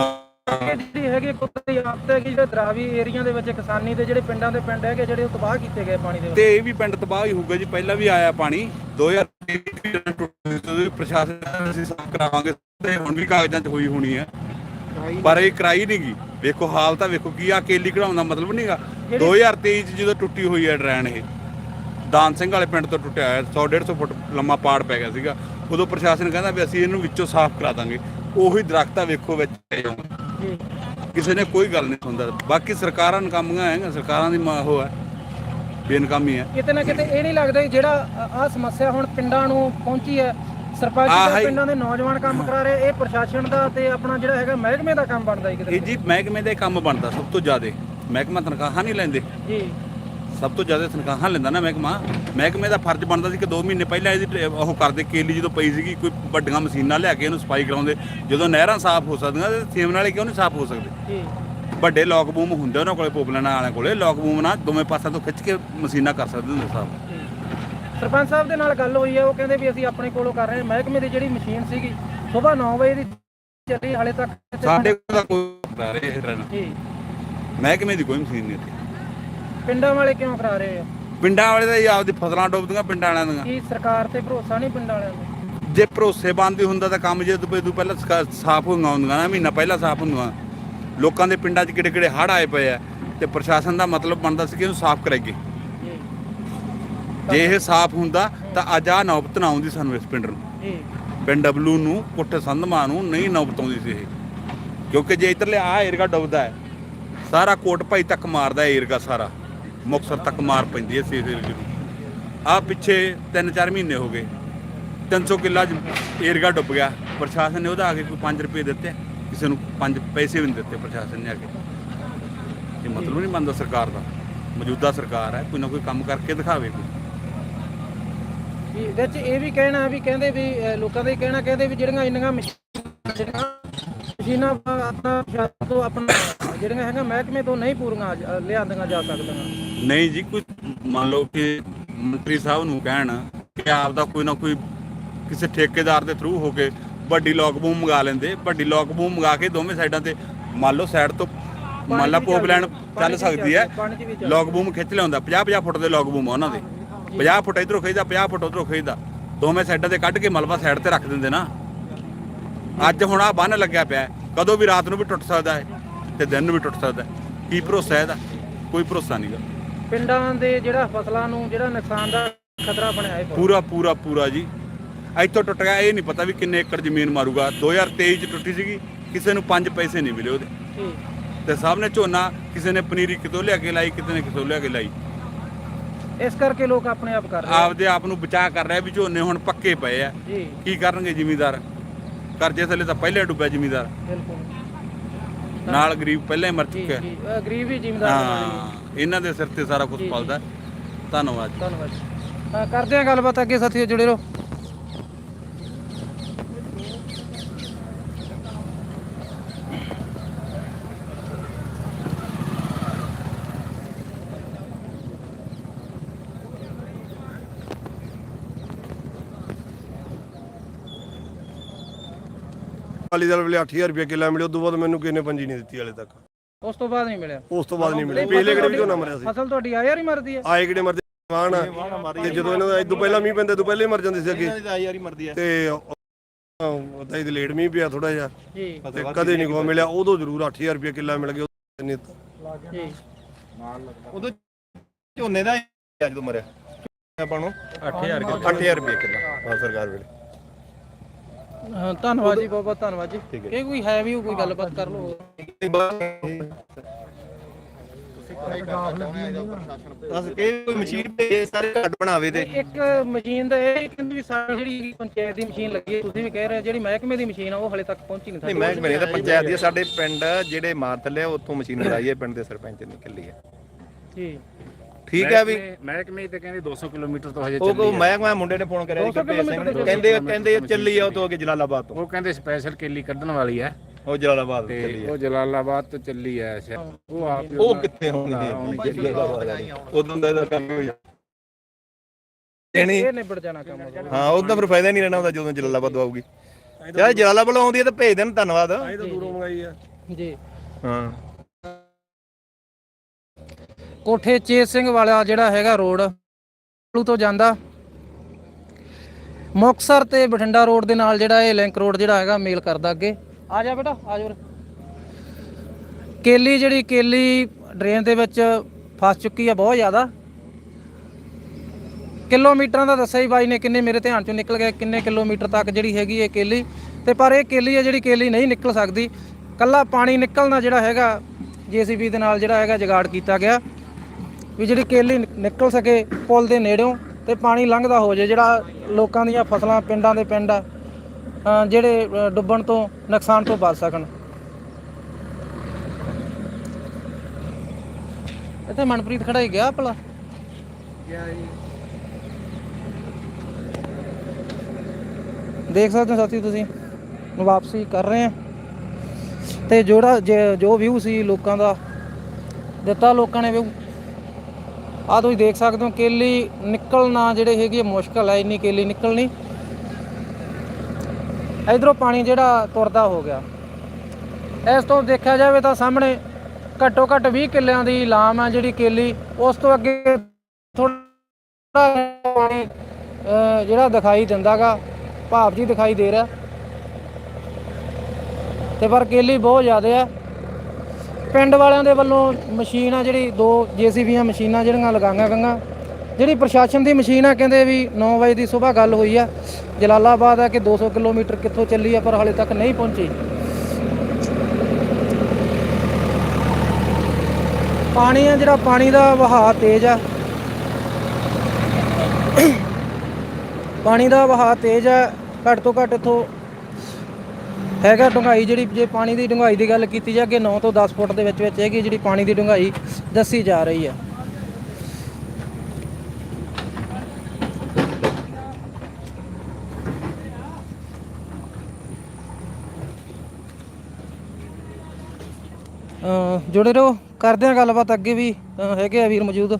ਇਹ ਜਿਹੜੀ ਹੈਗੀ ਕੁਦਰਤੀ ਆਫਤ ਹੈ ਕਿ ਜਿਹੜੇ ਦਰਾਵੀ ਏਰੀਆ ਦੇ ਵਿੱਚ ਕਿਸਾਨੀ ਦੇ ਜਿਹੜੇ ਪਿੰਡਾਂ ਦੇ ਪਿੰਡ ਹੈਗੇ ਜਿਹੜੇ ਉਹ ਤਬਾਹ ਕੀਤੇ ਗਏ ਪਾਣੀ ਦੇ ਵਿੱਚ। ਤੇ ਇਹ ਵੀ ਪਿੰਡ ਤਬਾਹ ਹੀ ਹੋਊਗਾ ਜੀ ਪਹਿਲਾਂ ਵੀ ਆਇਆ ਪਾਣੀ। 2023 ਵਿੱਚ ਟੁੱਟੀ ਤੋਂ ਵੀ ਪ੍ਰਸ਼ਾਸਨ ਨੇ ਅਸੀਂ ਸਾਫ਼ ਕਰਾਵਾਂਗੇ ਤੇ ਹੁਣ ਵੀ ਕਾਗਜ਼ਾਂ 'ਚ ਹੋਈ ਹੋਣੀ ਹੈ। ਪਰ ਇਹ ਕਰਾਈ ਨਹੀਂ ਗਈ। ਵੇਖੋ ਹਾਲ ਤਾਂ ਵੇਖੋ ਕੀ ਆ ਕੇਲੀ ਕਢਾਉਣ ਦਾ ਮਤਲਬ ਨਹੀਂਗਾ 2023 ਚ ਜਦੋਂ ਟੁੱਟੀ ਹੋਈ ਹੈ ਡਰੈਨ ਇਹ ਦਾਨ ਸਿੰਘ ਵਾਲੇ ਪਿੰਡ ਤੋਂ ਟੁੱਟਿਆ ਹੈ 100 150 ਫੁੱਟ ਲੰਮਾ ਪਾੜ ਪੈ ਗਿਆ ਸੀਗਾ। ਉਦੋਂ ਪ੍ਰਸ਼ਾਸਨ ਕਹਿੰਦਾ ਵੀ ਅਸੀਂ ਇਹਨੂੰ ਵਿੱਚੋਂ ਸਾਫ਼ ਕਰਾ ਦਾਂਗੇ। ਉਹੀ ਦਰਖਤਾਂ ਵੇਖੋ ਵਿੱਚ ਕਿਸੇ ਨੇ ਕੋਈ ਗੱਲ ਨਹੀਂ ਸੁਣਦਾ। ਬਾਕੀ ਸਰਕਾਰਾਂ ਨਕਾਮੀਆਂ ਹੈਗੀਆਂ ਸਰਕਾਰਾਂ ਦੀ ਉਹ ਹੈ ਬੇਨਕਾਮੀ ਹੈ। ਕਿਤੇ ਨਾ ਕਿਤੇ ਇਹ ਨਹੀਂ ਲੱਗਦਾ ਜਿਹੜਾ ਆ ਸਮੱਸਿਆ ਹੁਣ ਪਿੰਡਾਂ ਨੂੰ ਪਹੁੰਚੀ ਹੈ। ਸਰਪੰਚ ਦੇ ਪਿੰਡਾਂ ਦੇ ਨੌਜਵਾਨ ਕੰਮ ਕਰਾ ਰਹੇ ਇਹ ਪ੍ਰਸ਼ਾਸਨ ਦਾ ਤੇ ਆਪਣਾ ਜਿਹੜਾ ਹੈਗਾ ਮਹਿਕਮੇ ਦਾ ਕੰਮ ਬਣਦਾ ਜੀ ਕਿਤੇ ਜੀ ਮਹਿਕਮੇ ਦੇ ਕੰਮ ਬਣਦਾ ਸਭ ਤੋਂ ਜ਼ਿਆਦਾ। ਮਹਿਕਮਾ ਤਨਖਾਹਾਂ ਨਹੀਂ ਲੈਂਦੇ। ਜੀ। ਸਭ ਤੋਂ ਜ਼ਿਆਦਾ ਤਨਖਾਹਾਂ ਲੈਂਦਾ ਨਾ ਮਹਿਕਮਾ। ਮਹਿਕਮੇ ਦਾ ਫਰਜ਼ ਬਣਦਾ ਸੀ ਕਿ 2 ਮਹੀਨੇ ਪਹਿਲਾਂ ਇਹਦੀ ਟ- ਉਹ ਕਰਦੇ ਕੇਲੀ ਜਦੋਂ ਪਈ ਸੀਗੀ ਕੋਈ ਵੱਡੀਆਂ ਮਸ਼ੀਨਾਂ ਲਿਆ ਕੇ ਇਹਨੂੰ ਸਫ਼ਾਈ ਕਰਾਉਂਦੇ। ਜਦੋਂ ਨਹਿਰਾਂ ਸਾਫ਼ ਹੋ ਸਕਦੀਆਂ ਤੇ ਸੇਮ ਵਾਲੇ ਕਿਉਂ ਨਹੀਂ ਸਾਫ਼ ਹੋ ਸਕਦੇ? ਵੱਡੇ ਲੋਕ ਬੂਮ ਹੁੰਦੇ ਉਹਨਾਂ ਕੋਲੇ ਪੋਪਲੈਂਡ ਵਾਲਿਆਂ ਕੋਲੇ। ਲੋਕ ਬੂਮ ਨਾਲ ਦੋਵੇਂ ਪਾਸਿਆਂ ਤੋਂ ਖਿੱਚ ਕੇ ਮਸ਼ੀਨਾਂ ਕਰ ਸਕਦੇ ਹੁੰਦੇ ਸਾਫ਼। ਸਰਪੰਚ ਸਾਹਿਬ ਦੇ ਨਾਲ ਗੱਲ ਹੋਈ ਹੈ ਉਹ ਕਹਿੰਦੇ ਵੀ ਅਸੀਂ ਆਪਣੇ ਕੋਲੋਂ ਕਰ ਰਹੇ ਹਾਂ। ਮਹਿਕਮੇ ਦੀ ਜਿਹੜੀ ਮਸ਼ੀਨ ਸੀਗੀ ਸਵੇਰ 9 ਵਜੇ ਦੀ ਚੱਲੀ ਹਾਲੇ ਤੱਕ ਸਾਡੇ ਕੋਲ ਤਾਂ ਕੋਈ ਕਰਾ ਰਹੇ ਇਹ ਰਨ ਜੀ। ਮਹਿਕਮੇ ਦੀ ਕੋਈ ਮਸ਼ੀਨ ਨਹੀਂ ਇੱਥੇ। ਪਿੰਡਾਂ ਵਾਲੇ ਕਿਉਂ ਕਰਾ ਰਹੇ ਆ? ਪਿੰਡਾਂ ਵਾਲੇ ਤਾਂ ਜੀ ਆਪਦੀ ਫਸਲਾਂ ਡੁੱਬਦੀਆਂ ਪਿੰਡਾਂ ਵਾਲਿਆਂ ਦੀਆਂ। ਕੀ ਸਰਕਾਰ ਤੇ ਭਰੋਸਾ ਨਹੀਂ ਪਿੰਡਾਂ ਵਾਲਿਆਂ ਨੂੰ ਜੇ ਭਰੋਸੇਬੰਦ ਹੀ ਹੁੰਦਾ ਤਾਂ ਕੰਮ ਜੇ ਤੋਂ ਤੋਂ ਪਹਿਲਾਂ ਸਕਾ- ਸਾਫ਼ ਹੋਈਆਂ ਹੁੰਦੀਆਂ ਨਾ ਮਹੀਨਾ ਪਹਿਲਾਂ ਸਾਫ਼ ਹੁੰਦੀਆਂ। ਲੋਕਾਂ ਦੇ ਪਿੰਡਾਂ 'ਚ ਕਿਹੜੇ ਕਿਹੜੇ ਹੜ੍ਹ ਆਏ ਪਏ ਆ ਤੇ ਪ੍ਰਸ਼ਾਸਨ ਦਾ ਮਤਲਬ ਬਣਦਾ ਸੀ ਕਿ ਇਹਨੂੰ ਸਾਫ਼ ਕਰਾਈਏ। ਜੀ ਜੇ ਇਹ ਸਾਫ਼ ਹੁੰਦਾ ਤਾਂ ਅੱਜ ਆ ਨੌਬਤ ਨਾ ਆਉਂਦੀ ਸਾਨੂੰ ਇਸ ਪਿੰਡ ਨੂੰ। ਜੀ ਪਿੰਡ ਡਬਲੂ ਨੂੰ ਪੁੱਠ ਸੰਧਮਾ ਨੂੰ ਨਹੀਂ ਨੌਬਤ ਆਉਂਦੀ ਸੀ ਇਹ। ਕਿਉਂਕਿ ਜੇ ਇੱਧਰਲੇ ਆ ਏਰਗਾ ਡੁੱਬਦਾ ਹੈ ਸਾਰਾ ਕੋਟ ਭਾਈ ਤੱਕ ਮਾਰਦਾ ਹੈ ਏਰਗਾ ਸਾਰਾ। ਮੁਕਸਰ ਤੱਕ ਮਾਰ ਪੈਂਦੀ ਹੈ ਸੀ ਏਰਗੇ ਆ ਪਿੱਛੇ 3-4 ਮਹੀਨੇ ਹੋ ਗਏ। 300 ਕਿੱਲਾ ਏਰਗਾ ਡੁੱਬ ਗਿਆ। ਪ੍ਰਸ਼ਾਸਨ ਨੇ ਉਹਦਾ ਆ ਕੇ ਕੋਈ 5 ਰੁਪਏ ਦਿੱਤੇ। ਕਿਸੇ ਨੂੰ 5 ਪੈਸੇ ਵੀ ਨਹੀਂ ਦਿੱਤੇ ਪ੍ਰਸ਼ਾਸਨ ਨੇ ਆ ਕੇ। ਇਹ ਮਤਲਬ ਨਹੀਂ ਬਣਦਾ ਸਰਕਾਰ ਦਾ। ਮੌਜੂਦਾ ਸਰਕਾਰ ਹੈ, ਕੋਈ ਨਾ ਕੋਈ ਕੰਮ ਕਰਕੇ ਦਿਖਾਵੇ ਕੋਈ। ਵੀ ਵਿੱਚ ਇਹ ਵੀ ਕਹਿਣਾ ਵੀ ਕਹਿੰਦੇ ਵੀ ਲੋਕਾਂ ਦਾ ਹੀ ਕਹਿਣਾ ਕਹਿੰਦੇ ਵੀ ਜਿਹੜੀਆਂ ਇੰਨੀਆਂ ਮਸ਼ੀਨਾਂ ਮਸ਼ੀਨਾਂ ਆਪਣਾ ਤੋਂ ਆਪਣਾ, ਜਿਹੜੀਆਂ ਹੈਗਾ ਮਹਿਕਮੇ ਤੋਂ ਨਹੀਂ ਪੂਰੀਆਂ ਲਿਆਂਦੀਆਂ ਜਾ ਸਕਦੀਆਂ। ਨਹੀਂ ਜੀ ਕੋਈ ਮੰਨ ਲਓ ਕਿ ਮੰਤਰੀ ਸਾਹਿਬ ਨੂੰ ਕਹਿਣ ਕਿ ਆਪ ਦਾ ਕੋਈ ਨਾ ਕੋਈ ਕਿਸੇ ਠੇਕੇਦਾਰ ਦੇ ਥਰੂ ਹੋ ਕੇ ਵੱਡੀ ਲੋਕ ਬੂਮ ਮੰਗਾ ਲੈਂਦੇ ਵੱਡੀ ਲੋਕ ਬੂਮ ਮੰਗਾ ਕੇ ਦੋਵੇਂ ਸਾਈਡਾਂ ਤੇ ਮੰਨ ਲਓ ਸਾਈਡ ਤੋਂ ਮੰਨ ਲਾ ਪੋਪ ਲੈਣ ਚੱਲ ਸਕਦੀ ਹੈ। ਲੋਕ ਬੂਮ ਖਿੱਚ ਲਿਆਉਂਦਾ 50 50 ਫੁੱਟ ਦੇ ਲੋਕ ਬੂਮ ਆ ਉਹਨਾਂ ਦੇ। 50 ਫੁੱਟ ਇਧਰੋਂ ਖਿੱਚਦਾ 50 ਫੁੱਟ ਉਧਰੋਂ ਖਿੱਚਦਾ। ਦੋਵੇਂ ਸਾਈਡਾਂ ਤੇ ਕੱਢ ਕੇ ਮਲਬਾ ਸਾਈਡ ਤੇ ਰੱਖ ਦਿੰਦੇ ਨਾ। ਅੱਜ ਹੁਣ ਆ ਬੰਨ ਲੱਗਿਆ ਪਿਆ। ਕਦੋਂ ਵੀ ਰਾਤ ਨੂੰ ਵੀ ਟੁੱਟ ਸਕਦਾ ਹੈ ਤੇ ਦਿਨ ਨੂੰ ਵੀ ਟੁੱਟ ਸਕਦਾ ਹੈ। ਕੀ ਭਰੋਸਾ ਹੈ ਇਹਦਾ? ਕੋਈ ਭਰੋਸਾ ਨਹੀਂਗਾ ਪਿੰਡਾਂ ਦੇ ਜਿਹੜਾ ਫਸਲਾਂ ਨੂੰ ਜਿਹੜਾ ਨੁਕਸਾਨ ਦਾ ਖਤਰਾ ਬਣਿਆ ਹੈ। ਪੂਰਾ ਪੂਰਾ ਪੂਰਾ ਜੀ। ਇੱਥੋਂ ਟੁੱਟ ਗਿਆ ਇਹ ਨਹੀਂ ਪਤਾ ਵੀ ਕਿੰਨੇ ਏਕੜ ਜ਼ਮੀਨ ਮਾਰੂਗਾ। 2023 ਚ ਟੁੱਟੀ ਸੀਗੀ ਕਿਸੇ ਨੂੰ 5 ਪੈਸੇ ਨਹੀਂ ਮਿਲੇ ਉਹਦੇ। ਤੇ ਸਭ ਨੇ ਝੋਨਾ ਕਿਸੇ ਨੇ ਪਨੀਰੀ ਕਿਤੋਂ ਲਿਆ ਕੇ ਲਾਈ ਕਿਸੇ ਨੇ ਕਿਤੋਂ ਲਿਆ ਕੇ ਲਾਈ। ਇਸ ਕਰਕੇ ਲੋਕ ਆਪਣੇ ਆਪ ਕਰ ਰਹੇ। ਆਪਦੇ ਆਪ ਨੂੰ ਬਚਾ ਕਰ ਰਿਹਾ ਵੀ ਝੋਨੇ ਹੁਣ ਪੱਕੇ ਪਏ ਆ। ਕੀ ਕਰਨਗੇ ਜ਼ਿਮੀਂਦਾਰ? ਕਰਜ਼ੇ ਥੱਲੇ ਤਾਂ ਪਹਿਲੇ ਡੁੱਬਿਆ ਜ਼ਿਮੀਦਾਰ। ਬਿਲਕੁਲ। ਨਾਲ ਗਰੀਬ ਪਹਿਲਾਂ ਹੀ ਮਰ ਚੁੱਕਿਆ। ਗਰੀਬ ਹੀ ਜ਼ਿਮੀਦਾਰ ਹਾਂ। ਇਹਨਾਂ ਦੇ ਸਿਰ ਤੇ ਸਾਰਾ ਕੁਝ। ਪਲਦਾ ਧੰਨਵਾਦ ਜੀ। ਧੰਨਵਾਦ ਕਰਦੇ ਹਾਂ ਗੱਲਬਾਤ ਅੱਗੇ ਸਾਥੀਓ ਜੁੜੇ ਰਹੋ ਅਕਾਲੀ ਦਲ ਵੇਲੇ 8000 ਰੁਪਏ ਕਿੱਲਾ ਮਿਲਿਆ ਉਦੋਂ ਬਾਅਦ ਮੈਨੂੰ ਕਿਸੇ ਨੇ ਪੰਜੀ ਨਹੀਂ ਦਿੱਤੀ ਹਲੇ ਤੱਕ ਉਸ ਤੋਂ ਬਾਅਦ ਨਹੀਂ ਮਿਲਿਆ। ਉਸ ਤੋਂ ਬਾਅਦ ਨਹੀਂ ਮਿਲੀ ਪਿਛਲੇ ਕਿਹੜੇ ਵੀ ਝੋਨਾ ਮਰਿਆ ਸੀ? ਫਸਲ ਤੁਹਾਡੀ ਆਇਆ ਹੀ ਮਰਦੀ ਹੈ? ਆਏ ਕਿਹੜੇ ਮਰਦੇ? ਵਾਹਣ ਤੇ ਜਦੋਂ ਇਹਨਾਂ ਦਾ ਇਦੋਂ ਪਹਿਲਾਂ ਮੀਂਹ ਪੈਂਦੇ ਤੋਂ ਪਹਿਲਾਂ ਹੀ ਮਰ ਜਾਂਦੇ ਸੀ ਅੱਗੇ। ਇਹਨਾਂ ਦੀ ਤਾਂ ਯਾਰੀ ਮਰਦੀ ਹੈ। ਤੇ ਉਦਾਂ ਹੀ ਲੇਟ ਮੀਂਹ ਪਿਆ ਥੋੜਾ ਜਿਹਾ। ਜੀ। ਤੇ ਕਦੇ ਨਹੀਂ ਕੋ ਮਿਲਿਆ। ਉਦੋਂ ਜ਼ਰੂਰ 8000 ਰੁਪਏ ਕਿੱਲਾ ਮਿਲ ਗਿਆ। ਉਦੋਂ ਨਹੀਂ ਦਿੱਤਾ। ਜੀ। ਉਦੋਂ ਝੋਨੇ ਦਾ ਹੀ ਜਦੋਂ ਮਰਿਆ। ਆਪਾਂ ਨੂੰ 8000 8000 ਰੁਪਏ ਕਿੱਲਾ। ਹਾਂ ਸਰਕਾਰ ਵੇਲੇ। ਹਾਂ, ਧੰਨਵਾਦ ਜੀ ਬਹੁਤ ਬਹੁਤ ਧੰਨਵਾਦ ਜੀ। ਇਹ ਕੋਈ ਹੈ ਵੀ ਕੋਈ ਗੱਲਬਾਤ ਕਰ ਲਓ। ਦੱਸ ਕੇ ਕੋਈ ਮਸ਼ੀਨ ਭੇਜੇ ਸਾਰੇ ਘੱਟ ਬਣਾਵੇ ਤੇ। ਇੱਕ ਮਸ਼ੀਨ ਦਾ ਇਹ ਕਹਿੰਦੇ ਵੀ ਸਾਡੀ ਜਿਹੜੀ ਪੰਚਾਇਤ ਦੀ ਮਸ਼ੀਨ ਲੱਗੀ ਹੈ ਤੁਸੀਂ ਵੀ ਕਹਿ ਰਹੇ ਹੋ ਜਿਹੜੀ ਮਹਿਕਮੇ ਦੀ ਮਸ਼ੀਨ ਆ ਉਹ ਹਲੇ ਤੱਕ ਪਹੁੰਚੀ ਨਹੀਂ ਨਹੀਂ ਮੈਂ ਮੇਰੇ ਤਾਂ ਪੰਚਾਇਤ ਦੀ ਸਾਡੇ ਪਿੰਡ ਜਿਹੜੇ ਮਾਰ ਥੱਲੇ ਆ, ਉੱਥੋਂ ਮਸ਼ੀਨ ਲੜਾਈ ਹੈ ਪਿੰਡ ਦੇ ਸਰਪੰਚ ਨੇ ਨਿਕਲੀ ਹੈ। ਜੀ। ਠੀਕ ਹੈ ਵੀ? ਮਹਿਕਮੇ ਤੇ ਕਹਿੰਦੇ 200 ਕਿਲੋਮੀਟਰ ਤੋਂ ਹਜੇ ਉਹ ਕੋ ਮੈਂ ਮੈਂ ਮੁੰਡੇ ਨੇ ਫੋਨ ਕਰਿਆ ਸੀ ਗੁਰਪ੍ਰੀਤ ਸਿੰਘ ਨੇ ਕਹਿੰਦੇ ਕਹਿੰਦੇ ਚੱਲੀ ਆ ਉਹ ਤੋਂ ਅੱਗੇ ਜਲਾਲਾਬਾਦ ਤੋਂ। ਉਹ ਕਹਿੰਦੇ ਸਪੈਸ਼ਲ ਕੇਲੀ ਕੱਢਣ ਵਾਲੀ ਹੈ। ਉਹ ਜਲਾਲਾਬਾਦ ਤੋਂ ਤੇ ਚੱਲੀ ਆ ਉਹ ਜਲਾਲਾਬਾਦ ਤੋਂ ਚੱਲੀ ਹੈ ਸ਼ਾਇਦ ਉਹ ਆਪ ਹੀ ਉਹ ਕਿੱਥੇ ਹੋਣਗੇ? ਉਦੋਂ ਦਾ ਇਹਦਾ ਕੰਮ ਹੋ ਜਾ ਇਹ ਨਿਬੜ ਜਾਣਾ ਕੰਮ ਉਹਦਾ। ਹਾਂ ਉਦੋਂ ਫਿਰ ਫਾਇਦਾ ਨਹੀਂ ਰਹਿਣਾ ਉਹਦਾ ਜਦੋਂ ਜਲਾਲਾਬਾਦ ਆਊਗੀ। ਯਾਰ ਜਲਾਲਾਬਾਦ ਆਉਂਦੀ ਹੈ ਤਾਂ ਭੇਜ ਦੇਣ ਧੰਨਵਾਦ। ਅਸੀਂ ਤਾਂ ਦੂਰੋਂ ਮੰਗਾਈ ਆ। ਜੀ। ਹਾਂ। ਕੋਠੇ ਚੇਤ ਸਿੰਘ ਵਾਲਾ ਜਿਹੜਾ ਹੈਗਾ ਰੋਡ ਲੂ ਤੋਂ ਜਾਂਦਾ। ਮੁਕਸਰ ਤੇ ਬਠਿੰਡਾ ਰੋਡ ਦੇ ਨਾਲ ਜਿਹੜਾ ਇਹ ਲਿੰਕ ਰੋਡ ਜਿਹੜਾ ਹੈਗਾ ਮੇਲ ਕਰਦਾ ਅੱਗੇ। ਆ ਜਾ ਬੇਟਾ, ਆ ਜਾ ਕੇਲੀ ਜਿਹੜੀ ਕੇਲੀ ਡਰੇਨ ਦੇ ਵਿੱਚ ਫਸ ਚੁੱਕੀ ਆ ਬਹੁਤ ਜ਼ਿਆਦਾ। ਕਿਲੋਮੀਟਰਾਂ ਦਾ ਦੱਸਿਆ ਹੀ ਬਾਈ ਨੇ ਕਿੰਨੇ ਮੇਰੇ ਧਿਆਨ ਚੋਂ ਨਿਕਲ ਗਏ ਕਿੰਨੇ ਕਿਲੋਮੀਟਰ ਤੱਕ ਜਿਹੜੀ ਹੈਗੀ ਇਹ ਕੇਲੀ। ਤੇ ਪਰ ਇਹ ਕੇਲੀ ਹੈ ਜਿਹੜੀ ਕੇਲੀ ਨਹੀਂ ਨਿਕਲ ਸਕਦੀ। ਕੱਲਾ ਪਾਣੀ ਨਿਕਲਣਾ ਜਿਹੜਾ ਹੈਗਾ, ਜੀਸੀਬੀ ਦੇ ਨਾਲ ਜਿਹੜਾ ਹੈਗਾ ਜਗਾੜ ਕੀਤਾ ਗਿਆ। ਵੀ ਜਿਹੜੀ ਕੇਲੀ ਨਿਕਲ ਸਕੇ ਪੁਲ ਦੇ ਨੇੜਿਓਂ ਤੇ ਪਾਣੀ ਲੰਘਦਾ ਹੋ ਜੇ ਜਿਹੜਾ ਲੋਕਾਂ ਦੀਆਂ ਫਸਲਾਂ ਪਿੰਡਾਂ ਦੇ ਪਿੰਡ ਜਿਹੜੇ ਡੁੱਬਣ ਤੋਂ ਨੁਕਸਾਨ ਤੋਂ ਬਚ ਸਕਣ। ਇੱਥੇ ਮਨਪ੍ਰੀਤ ਖੜਾ ਹੀ ਗਿਆ ਭਲਾ। ਦੇਖ ਸਕਦੇ ਹੋ ਸਾਥੀ ਤੁਸੀਂ ਵਾਪਸੀ ਕਰ ਰਹੇ ਆ ਤੇ ਜਿਹੜਾ ਜੇ- ਜੋ ਵਿਊ ਸੀ ਲੋਕਾਂ ਦਾ ਦਿੱਤਾ ਲੋਕਾਂ ਨੇ ਵਿਊ ਆ ਤੁਸੀਂ ਦੇਖ ਸਕਦੇ ਹੋ ਕੇਲੀ ਨਿਕਲਣਾ ਜਿਹੜੇ ਹੈਗੀ ਆ, ਮੁਸ਼ਕਲ ਹੈ ਇੰਨੀ ਕੇਲੀ ਨਿਕਲਣੀ। ਇਧਰੋਂ ਪਾਣੀ ਜਿਹੜਾ ਤੁਰਦਾ ਹੋ ਗਿਆ। ਇਸ ਤੋਂ ਦੇਖਿਆ ਜਾਵੇ ਤਾਂ ਸਾਹਮਣੇ ਘੱਟੋ ਘੱਟ 20 ਕਿੱਲਿਆਂ ਦੀ ਲਾਮ ਆ ਜਿਹੜੀ ਕੇਲੀ। ਉਸ ਤੋਂ ਅੱਗੇ ਥੋੜਾ ਪਾਣੀ ਜਿਹੜਾ ਦਿਖਾਈ ਦਿੰਦਾਗਾ, ਭਾਵ ਜੀ ਦਿਖਾਈ ਦੇ ਰਿਹਾ। ਤੇ ਪਰ ਕੇਲੀ ਬਹੁਤ ਜ਼ਿਆਦਾ ਆ। ਪਿੰਡ ਵਾਲਿਆਂ ਦੇ ਵੱਲੋਂ ਮਸ਼ੀਨ ਆ ਜਿਹੜੀ, ਦੋ ਜੀਸੀਬੀਆਂ ਮਸ਼ੀਨਾਂ ਜਿਹੜੀਆਂ ਲਗਾਈਆਂ ਗਈਆਂ। ਜਿਹੜੀ ਪ੍ਰਸ਼ਾਸਨ ਦੀ ਮਸ਼ੀਨ ਆ, ਕਹਿੰਦੇ ਵੀ 9 ਵਜੇ ਦੀ ਸਵੇਰ ਗੱਲ ਹੋਈ ਆ। ਜਲਾਲਾਬਾਦ ਆ ਕਿ 200 ਕਿਲੋਮੀਟਰ ਕਿੱਥੋਂ ਚੱਲੀ ਆ, ਪਰ ਹਾਲੇ ਤੱਕ ਨਹੀਂ ਪਹੁੰਚੀ। ਪਾਣੀ ਆ ਜਿਹੜਾ, ਪਾਣੀ ਦਾ ਵਹਾਅ ਤੇਜ਼ ਆ। ਪਾਣੀ ਦਾ ਵਹਾਅ ਤੇਜ਼ ਆ। ਘੱਟ ਤੋਂ ਘੱਟ ਇਥੋਂ ਹੈਗਾ ਡੂੰਘਾਈ ਜਿਹੜੀ ਜੇ ਪਾਣੀ ਦੀ ਡੂੰਘਾਈ ਦੀ ਗੱਲ ਕੀਤੀ ਜਾ ਕੇ 9 ਤੋਂ 10 ਫੁੱਟ ਦੇ ਵਿੱਚ ਵਿੱਚ ਹੈਗੀ ਜਿਹੜੀ ਪਾਣੀ ਦੀ ਡੂੰਘਾਈ ਦੱਸੀ ਜਾ ਰਹੀ ਹੈ। ਅਹ ਜੁੜੇ ਰਹੋ, ਕਰਦੇ ਆ ਗੱਲਬਾਤ ਅੱਗੇ ਵੀ ਹੈਗੇ ਆ ਵੀਰ ਮੌਜੂਦ।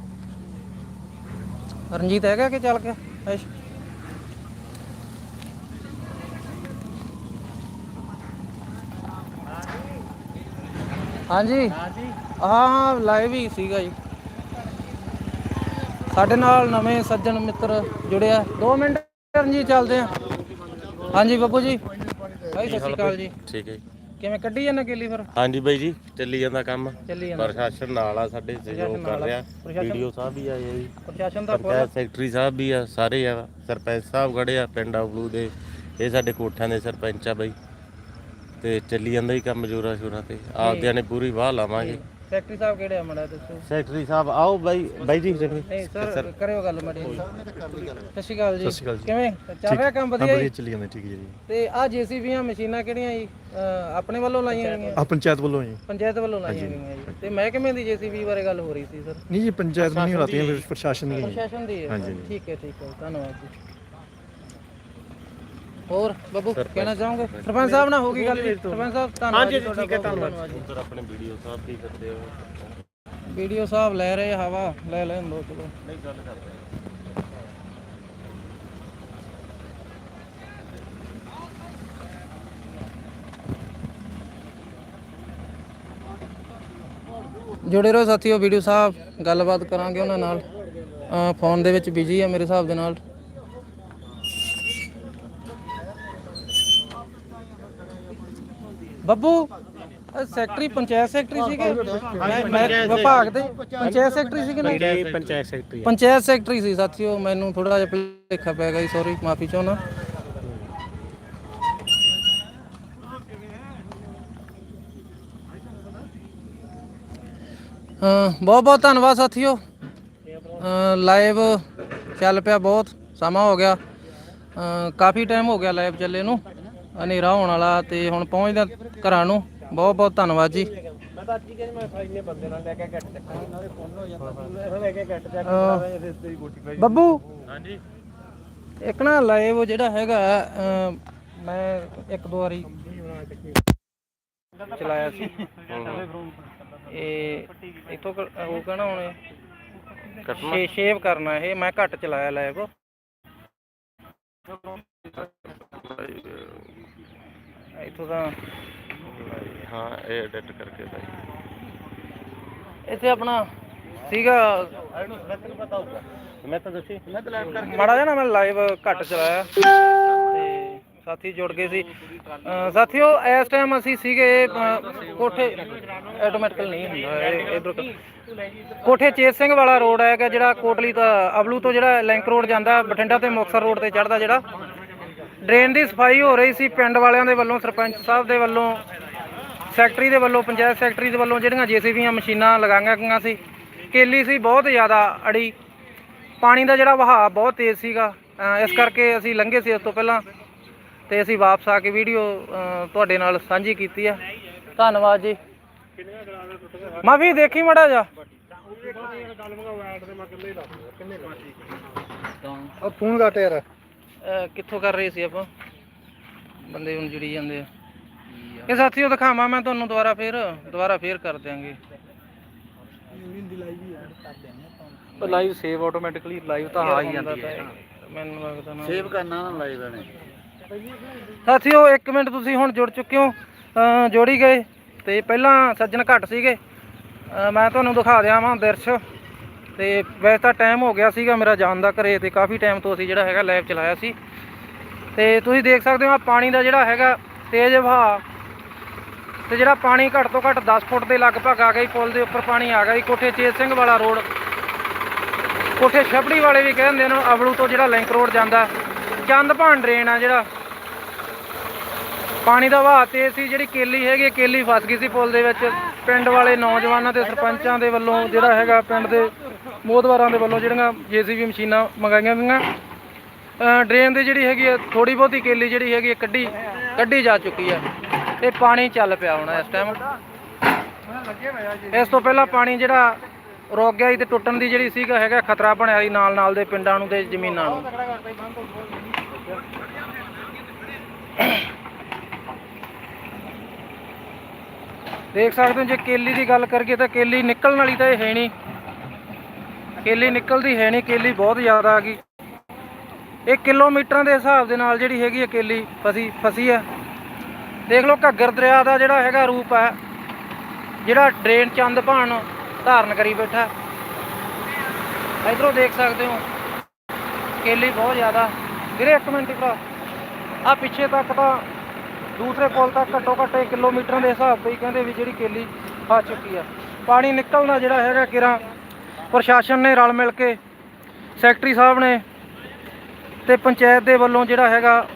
ਰਣਜੀਤ ਹੈਗਾ ਕਿ ਚੱਲ ਗਿਆ? ਐਸ਼ ਹਾਂਜੀ। ਹਾਂ ਲਾਈਵ ਹੀ ਸੀਗਾ ਜੀ। ਸਾਡੇ ਨਾਲ ਨਵੇਂ ਸੱਜਣ ਮਿੱਤਰ ਜੁੜਿਆ 2 ਮਿੰਟ ਰਣਜੀਤ ਚੱਲਦੇ ਆ। ਹਾਂਜੀ ਬੱਬੂ ਜੀ। ਭਾਈ ਸਤਿ ਸ਼੍ਰੀ ਅਕਾਲ ਜੀ। ਠੀਕ ਹੈ ਜੀ। ਕਿਵੇਂ ਕੱਢੀ ਜਾਂਦਾ ਕੇਲੀ ਫਿਰ? ਹਾਂਜੀ ਬਾਈ ਜੀ ਚੱਲੀ ਜਾਂਦਾ ਕੰਮ। ਚੱਲੀ ਜਾਂਦਾ। ਪ੍ਰਸ਼ਾਸਨ ਨਾਲ ਆ ਸਾਡੇ ਸਹਿਯੋਗ ਕਰ। ਰਿਹਾ। ਵੀਡੀਓ ਸਾਹਿਬ ਵੀ ਆਏ ਆ ਜੀ। ਪ੍ਰਸ਼ਾਸਨ ਦਾ ਪੰਚਾਇਤ ਸੈਕਟਰੀ ਸਾਹਿਬ ਵੀ ਆ ਸਾਰੇ ਆ। ਸਰਪੰਚ ਸਾਹਿਬ ਖੜੇ ਆ ਪਿੰਡ ਆਬਲੂ ਦੇ। ਇਹ ਸਾਡੇ ਕੋਠਿਆਂ ਦੇ ਸਰਪੰਚ ਆ ਬਾਈ। ਤੇ ਚੱਲੀ ਜਾਂਦਾ ਹੀ ਕੰਮ ਜੋਰਾ ਸ਼ੋਰਾਂ ਤੇ। ਆਪਦਿਆਂ ਨੇ ਪੂਰੀ ਵਾਹ ਲਾਵਾਂਗੇ। ਸੈਕਟਰੀ ਸਾਹਿਬ ਕਿਹੜੇ ਆ ਮੜਾ ਦੱਸੋ? ਸੈਕਟਰੀ ਸਾਹਿਬ ਆਓ ਬਾਈ ਬਾਈ ਜੀ ਸੈਕਟਰੀ ਨਹੀਂ ਸਰ ਕਰਿਓ ਗੱਲ ਮੜੀ ਸਤਿ ਸ਼੍ਰੀ ਅਕਾਲ ਜੀ। ਕਿਵੇਂ? ਚੱਲ ਰਿਹਾ ਕੰਮ ਵਧੀਆ ਜੀ? ਚੱਲੀ ਜਾਂਦੇ ਠੀਕ ਜੀ ਤੇ ਆ ਜੀਸੀਬੀਆਂ ਮਸ਼ੀਨਾਂ ਕਿਹੜੀਆਂ ਜੀ? ਆਪਣੇ ਵੱਲੋਂ ਲਾਈਆਂ ਗਈਆਂ? ਆ ਪੰਚਾਇਤ ਵੱਲੋਂ ਜੀ। ਪੰਚਾਇਤ ਵੱਲੋਂ ਲਾਈਆਂ ਗਈਆਂ ਜੀ। ਤੇ ਮਹਿਕਮੇ ਦੀ ਜੀਸੀਬੀ ਬਾਰੇ ਗੱਲ ਹੋ ਰਹੀ ਸੀ ਸਰ? ਨਹੀਂ ਜੀ ਪੰਚਾਇਤ ਨਹੀਂ ਲਾਤੀਆਂ ਫਿਰ ਪ੍ਰਸ਼ਾਸਨ ਦੀ ਪ੍ਰਸ਼ਾਸਨ ਦੀ ਹੈ। ਠੀਕ ਹੈ ਠੀਕ ਹੈ। ਧੰਨਵਾਦ ਜੀ। ਹੋਰ ਬੱਬੂ ਕਹਿਣਾ ਚਾਹੋਗੇ? ਸਰਪੰਚ ਸਾਹਿਬ ਨਾਲ ਹੋ ਗਈ ਗੱਲ ਜੀ। ਸਰਪੰਚ ਸਾਹਿਬ ਧੰਨਵਾਦ ਜੀ ਤੁਹਾਡਾ ਬਹੁਤ ਬਹੁਤ ਧੰਨਵਾਦ ਜੀ। ਸਰ ਆਪਣੇ ਵੀਡੀਓ ਸਾਹਿਬ ਕੀ ਕਰਦੇ ਹੋ। ਵੀਡੀਓ ਸਾਹਿਬ ਲੈ ਰਹੇ ਆ ਹਵਾ ਲੈ ਲੈਣ ਦੋ ਚਲੋ। ਨਹੀਂ ਗੱਲ ਕਰਦੇ ਜੁੜੇ ਰਹੋ ਸਾਥੀਓ ਵੀਡੀਓ ਸਾਹਿਬ ਗੱਲਬਾਤ ਕਰਾਂਗੇ ਉਹਨਾਂ ਨਾਲ। ਫੋਨ ਦੇ ਵਿੱਚ ਬਿਜ਼ੀ ਆ ਮੇਰੇ ਹਿਸਾਬ ਦੇ ਨਾਲ। ਬੱਬੂ ਸੈਕਟਰੀ ਪੰਚਾਇਤ ਸੈਕਟਰੀ ਸੀਗੇ? ਮੈਂ- ਮੈਂ ਵਿਭਾਗ ਦੇ ਪੰਚਾਇਤ ਸੈਕਟਰੀ ਸੀਗੇ ਨਾ? ਪੰਚਾਇਤ ਸੈਕਟਰੀ। ਪੰਚਾਇਤ ਸੈਕਟਰੀ। ਸੀ ਸਾਥੀਓ ਮੈਨੂੰ ਥੋੜਾ ਜਿਹਾ ਭੁਲੇਖਾ ਪੈ ਗਿਆ ਸੌਰੀ ਮਾਫੀ ਚਾਹੁੰਦਾ। ਬਹੁਤ ਬਹੁਤ ਧੰਨਵਾਦ ਸਾਥੀਓ। ਲਾਈਵ ਚੱਲ ਪਿਆ ਬਹੁਤ ਸਮਾਂ ਹੋ ਗਿਆ। ਅ, ਕਾਫੀ ਟਾਈਮ ਹੋ ਗਿਆ ਲਾਈਵ ਚੱਲੇ ਨੂੰ। ਹਨੇਰਾ ਹੋਣ ਵਾਲਾ ਤੇ ਹੁਣ ਪਹੁੰਚਦਾ ਘਰਾਂ ਨੂੰ। ਬਹੁਤ ਬਹੁਤ ਧੰਨਵਾਦ ਜੀ। ਮੈਂ ਤਾਂ ਅੱਜ ਹੀ ਕਹਿੰਦਾ ਮੈਂ ਫਾਈਨੇ ਬੰਦੇ ਨਾਲ ਲੈ ਕੇ ਗੱਟ ਚੱਕਾਂ ਉਹਨਾਂ ਦੇ ਫੋਨ ਹੋ ਜਾਂਦਾ ਲੈ ਕੇ ਗੱਟ ਚੱਕ ਅ, ਰਿਸ਼ਤੇ ਦੀ ਗੋਟੀ ਪੈ ਬੱਬੂ? ਹਾਂਜੀ। ਇੱਕ ਨਾ ਲਾਈਵ ਜਿਹੜਾ ਹੈਗਾ ਮੈਂ ਇੱਕ ਦੋ ਵਾਰੀ ਚਲਾਇਆ ਸੀ। ਇਹ ਇਥੋਂ ਉਹ ਕਹਣਾ ਹੁਣ ਸ਼ੇਵ ਕਰਨਾ ਇਹ ਮੈਂ ਘੱਟ ਚਲਾਇਆ ਲਾਈਵ ਇਥੋਂ ਤਾਂ ਹਾਂ ਇਹ ਐਡਿਟ ਕਰਕੇ ਬਾਈ ਇੱਥੇ ਆਪਣਾ ਸੀਗਾ ਮੈਂ ਤਾਂ ਦੱਸੀ ਮੈਂ ਤਾਂ ਲਾਈਵ ਕਰਕੇ ਮਾੜਾ ਜਿਹਾ ਨਾ ਮੈਂ ਲਾਈਵ ਘੱਟ ਚਲਾਇਆ ਤੇ ਸਾਥੀ ਜੁੜ ਗਏ ਸੀ। ਅਹ ਸਾਥੀਓ ਇਸ ਟਾਈਮ ਅਸੀਂ ਸੀਗੇ ਅਹ, ਕੋਠੇ ਆਟੋਮੈਟਿਕਲ ਨਹੀਂ ਹੁੰਦਾ ਇਹ ਇਧਰ ਕੋਠੇ ਚੇਤ ਸਿੰਘ ਵਾਲਾ ਰੋਡ ਹੈਗਾ ਜਿਹੜਾ ਕੋਟਲੀ ਤੋਂ ਅਬਲੂ ਤੋਂ ਜਿਹੜਾ ਲਿੰਕ ਰੋਡ ਜਾਂਦਾ ਬਠਿੰਡਾ ਤੇ ਮੁਕਤਸਰ ਰੋਡ ਤੇ ਚੜਦਾ ਜਿਹੜਾ। ਡਰੇਨ ਦੀ ਸਫ਼ਾਈ ਹੋ ਰਹੀ ਸੀ ਪਿੰਡ ਵਾਲਿਆਂ ਦੇ ਵੱਲੋਂ, ਸਰਪੰਚ ਸਾਹਿਬ ਦੇ ਵੱਲੋਂ, ਸੈਕਟਰੀ ਦੇ ਵੱਲੋਂ, ਪੰਚਾਇਤ ਸੈਕਟਰੀ ਦੇ ਵੱਲੋਂ ਜਿਹੜੀਆਂ ਜੀਸੀਬੀਆਂ ਮਸ਼ੀਨਾਂ ਲਗਾਈਆਂ ਗਈਆਂ ਸੀ। ਕੇਲੀ ਸੀ ਬਹੁਤ ਜ਼ਿਆਦਾ ਅੜੀ। ਪਾਣੀ ਦਾ ਜਿਹੜਾ ਵਹਾਅ ਬਹੁਤ ਤੇਜ਼ ਸੀਗਾ। ਇਸ ਕਰਕੇ ਅਸੀਂ ਲੰਘੇ ਸੀ ਉਸ ਤੋਂ ਪਹਿਲਾਂ ਤੇ ਅਸੀਂ ਵਾਪਸ ਆ ਕੇ ਵੀਡੀਓ ਤੁਹਾਡੇ ਨਾਲ ਸਾਂਝੀ ਕੀਤੀ ਆ। ਧੰਨਵਾਦ ਜੀ। ਮਾਫੀ ਦੇਖੀ ਮੜਾ ਜਾ ਉਹ ਫੋਨ ਕੱਟ ਯਾਰ। ਕਿੱਥੋਂ ਕਰ ਰਹੇ ਸੀ ਆਪਾਂ? ਬੰਦੇ ਹੁਣ ਜੁੜੀ ਜਾਂਦੇ ਆ। ਇਹ ਸਾਥੀਓ ਦਿਖਾਵਾਂ ਮੈਂ ਤੁਹਾਨੂੰ ਦੁਬਾਰਾ ਫੇਰ ਦੁਬਾਰਾ ਫੇਰ ਕਰ ਦਿਆਂਗੇ। ਲਾਈਵ ਸੇਵ ਆਟੋਮੈਟਿਕਲੀ ਲਾਈਵ ਤਾਂ ਆ ਹੀ ਜਾਂਦੀ ਹੈ ਮੈਨੂੰ ਲੱਗਦਾ ਨਾ। ਸੇਵ ਕਰਨਾ ਨਾ ਲਾਈਵ ਨੇ ਸਾਥੀਓ 1 ਮਿੰਟ ਤੁਸੀਂ ਹੁਣ ਜੁੜ ਚੁੱਕੇ ਹੋ ਅ, ਜੋੜੀ ਗਏ ਤੇ ਪਹਿਲਾਂ ਸੱਜਣ ਘੱਟ ਸੀਗੇ। ਮੈਂ ਤੁਹਾਨੂੰ ਦਿਖਾ ਦਿਆਂ ਵਾਂ ਦਿਰਸ਼। ਤੇ ਵੈਸੇ ਤਾਂ ਟਾਈਮ ਹੋ ਗਿਆ ਸੀਗਾ ਮੇਰਾ ਜਾਣ ਦਾ ਘਰੇ ਤੇ ਕਾਫੀ ਟਾਈਮ ਤੋਂ ਅਸੀਂ ਜਿਹੜਾ ਹੈਗਾ ਲਾਈਵ ਚਲਾਇਆ ਸੀ। ਤੇ ਤੁਸੀਂ ਦੇਖ ਸਕਦੇ ਹੋ ਆ ਪਾਣੀ ਦਾ ਜਿਹੜਾ ਹੈਗਾ ਤੇਜ਼ ਵਹਾਅ। ਤੇ ਜਿਹੜਾ ਪਾਣੀ ਘੱਟ ਤੋਂ ਘੱਟ 10 ਫੁੱਟ ਦੇ ਲਗਭਗ ਆ ਗਈ ਪੁਲ ਦੇ ਉੱਪਰ ਪਾਣੀ ਆ ਗਿਆ ਜੀ, ਕੋਠੇ ਚੇਤ ਸਿੰਘ ਵਾਲਾ ਰੋਡ। ਕੋਠੇ ਛਪੜੀ ਵਾਲੇ ਵੀ ਕਹਿੰਦੇ ਨੇ, ਅਵਲੂ ਤੋਂ ਜਿਹੜਾ ਲਿੰਕ ਰੋਡ ਜਾਂਦਾ, ਚੰਦ ਭਾਣ ਡਰੇਨ ਆ ਜਿਹੜਾ। ਪਾਣੀ ਦਾ ਵਹਾਅ ਤੇਜ਼ ਸੀ, ਜਿਹੜੀ ਕੇਲੀ ਹੈਗੀ ਕੇਲੀ ਫਸ ਗਈ ਸੀ ਪੁਲ ਦੇ ਵਿੱਚ। ਪਿੰਡ ਵਾਲੇ ਨੌਜਵਾਨਾਂ ਤੇ ਸਰਪੰਚਾਂ ਦੇ ਵੱਲੋਂ ਜਿਹੜਾ ਹੈਗਾ ਪਿੰਡ ਦੇ ਮੋਦਵਾਰਾਂ ਦੇ ਵੱਲੋਂ ਜਿਹੜੀਆਂ ਜੀਸੀਬੀ ਮਸ਼ੀਨਾਂ ਮੰਗਾਈਆਂ ਗਈਆਂ। ਅ, ਡਰੇਨ ਦੀ ਜਿਹੜੀ ਹੈਗੀ ਆ ਥੋੜੀ ਬਹੁਤੀ ਕੇਲੀ ਜਿਹੜੀ ਹੈਗੀ ਹੈ ਕੱਢੀ ਕੱਢੀ ਜਾ ਚੁੱਕੀ ਹੈ ਤੇ ਪਾਣੀ ਚੱਲ ਪਿਆ ਹੁਣ ਇਸ ਟਾਈਮ ਇਸ ਤੋਂ ਪਹਿਲਾਂ ਪਾਣੀ ਜਿਹੜਾ ਰੁਕ ਗਿਆ ਸੀ ਤੇ ਟੁੱਟਣ ਦੀ ਜਿਹੜੀ ਸੀਗਾ ਹੈਗਾ ਖਤਰਾ ਬਣਿਆ ਸੀ ਨਾਲ ਨਾਲ ਦੇ ਪਿੰਡਾਂ ਨੂੰ ਤੇ ਜ਼ਮੀਨਾਂ ਨੂੰ। ਦੇਖ ਸਕਦੇ ਹੋ ਜੇ ਕੇਲੀ ਦੀ ਗੱਲ ਕਰੀਏ ਤਾਂ ਕੇਲੀ ਨਿਕਲਣ ਵਾਲੀ ਤਾਂ ਇਹ ਹੈ ਨਹੀਂ। ਕੇਲੀ ਨਿਕਲਦੀ ਹੈ ਨਹੀਂ, ਕੇਲੀ ਬਹੁਤ ਜ਼ਿਆਦਾ ਆ ਗਈ। ਇਹ ਕਿਲੋਮੀਟਰਾਂ ਦੇ ਹਿਸਾਬ ਦੇ ਨਾਲ ਜਿਹੜੀ ਹੈਗੀ ਹੈ ਕੇਲੀ ਫਸੀ ਫਸੀ ਹੈ ਦੇਖ ਲਓ ਘੱਗਰ ਦਰਿਆ ਦਾ ਜਿਹੜਾ ਹੈਗਾ ਰੂਪ ਹੈ ਜਿਹੜਾ ਡਰੇਨ ਚੰਦ ਭਾਣ ਧਾਰਨ ਕਰੀ ਬੈਠਾ। ਇਧਰੋਂ ਦੇਖ ਸਕਦੇ ਹੋ, ਕੇਲੀ ਬਹੁਤ ਜ਼ਿਆਦਾ। ਵੀਰੇ ਇੱਕ ਮਿੰਟ ਭਰਾ, ਆ ਪਿੱਛੇ ਤੱਕ ਤਾਂ ਦੂਸਰੇ ਪੁਲ ਤੱਕ ਘੱਟੋ ਘੱਟ ਕਿਲੋਮੀਟਰਾਂ ਦੇ ਹਿਸਾਬ 'ਤੇ ਹੀ ਕਹਿੰਦੇ ਵੀ ਜਿਹੜੀ ਕੇਲੀ ਆ ਚੁੱਕੀ ਆ। ਪਾਣੀ ਨਿਕਲਣਾ ਜਿਹੜਾ ਹੈਗਾ ਕਿਰਾ ਪ੍ਰਸ਼ਾਸਨ ਨੇ ਰਲ ਮਿਲ ਕੇ ਸੈਕਟਰੀ ਸਾਹਿਬ ਨੇ ਤੇ ਪੰਚਾਇਤ ਦੇ ਵੱਲੋਂ ਜਿਹੜਾ ਹੈਗਾ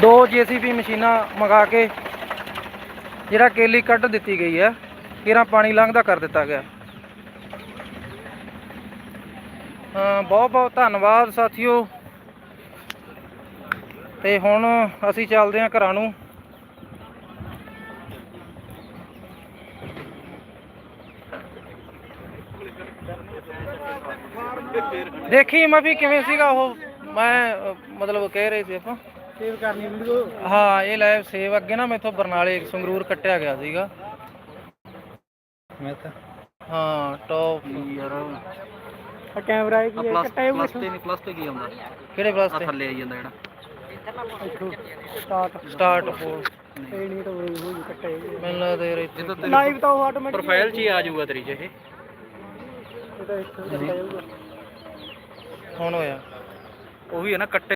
ਦੋ ਜੀਸੀਬੀ ਮਸ਼ੀਨਾਂ ਮੰਗਾ ਕੇ ਜਿਹੜਾ ਕੇਲੀ ਕੱਢ ਦਿੱਤੀ ਗਈ ਹੈ, ਕਿਰਾਂ ਪਾਣੀ ਲੰਘਦਾ ਕਰ ਦਿੱਤਾ ਗਿਆ। ਬਹੁਤ ਬਹੁਤ ਧੰਨਵਾਦ ਸਾਥੀਓ। ਤੇ ਹੁਣ ਅਸੀਂ ਚੱਲਦੇ ਹਾਂ ਘਰਾਂ ਨੂੰ। ਦੇਖੀ ਮੈਂ ਵੀ ਕਿਵੇਂ ਸੀਗਾ ਉਹ ਮੈਂ ਅਹ, ਮਤਲਬ ਕਹਿ ਰਹੇ ਸੀ ਆਪਾਂ। ਸੇਵ ਕਰਨੀ ਵੀਡੀਓ। ਹਾਂ ਇਹ ਲਾਈਵ ਸੇਵ ਅੱਗੇ ਨਾ ਮੈਥੋਂ ਬਰਨਾਲੇ ਸੰਗਰੂਰ ਕੱਟਿਆ ਗਿਆ ਸੀਗਾ। ਮੈਂ ਤਾਂ ਹਾਂ ਟੌਪ ਯਾਰ। ਆ ਕੈਮਰਾ ਇਹ ਕੀ ਹੈ? ਕੱਟਾ ਪਲੱਸ ਤੇ ਨਹੀਂ ਪਲੱਸ ਤੇ ਕੀ ਆਉਂਦਾ? ਕਿਹੜੇ ਪਲੱਸ ਤੇ? ਥੱਲੇ ਆਈ ਜਾਂਦਾ ਜਿਹੜਾ। ਸਟਾਰਟ ਸਟਾਰਟ ਹੋ ਇਹ ਨਹੀਂ ਤਾਂ ਉਹ ਹੀ ਕੱਟਾ ਇਹ ਮੈਨੂੰ ਲੱਗਦਾ ਯਾਰ ਇੱਥੇ ਲਾਈਵ ਤਾਂ ਆਟੋਮੈਟਿਕ ਪ੍ਰੋਫਾਈਲ 'ਚ ਹੀ ਆ ਜਾਊਗਾ ਤੇਰੀ 'ਚ ਇਹ। ਇਹ ਤਾਂ ਇੱਥੇ ਕੱਟਾ ਜਾਊਗਾ ਹੁਣ ਹੋਇਆ। ਉਹੀ ਹੈ ਨਾ ਕੱਟੇ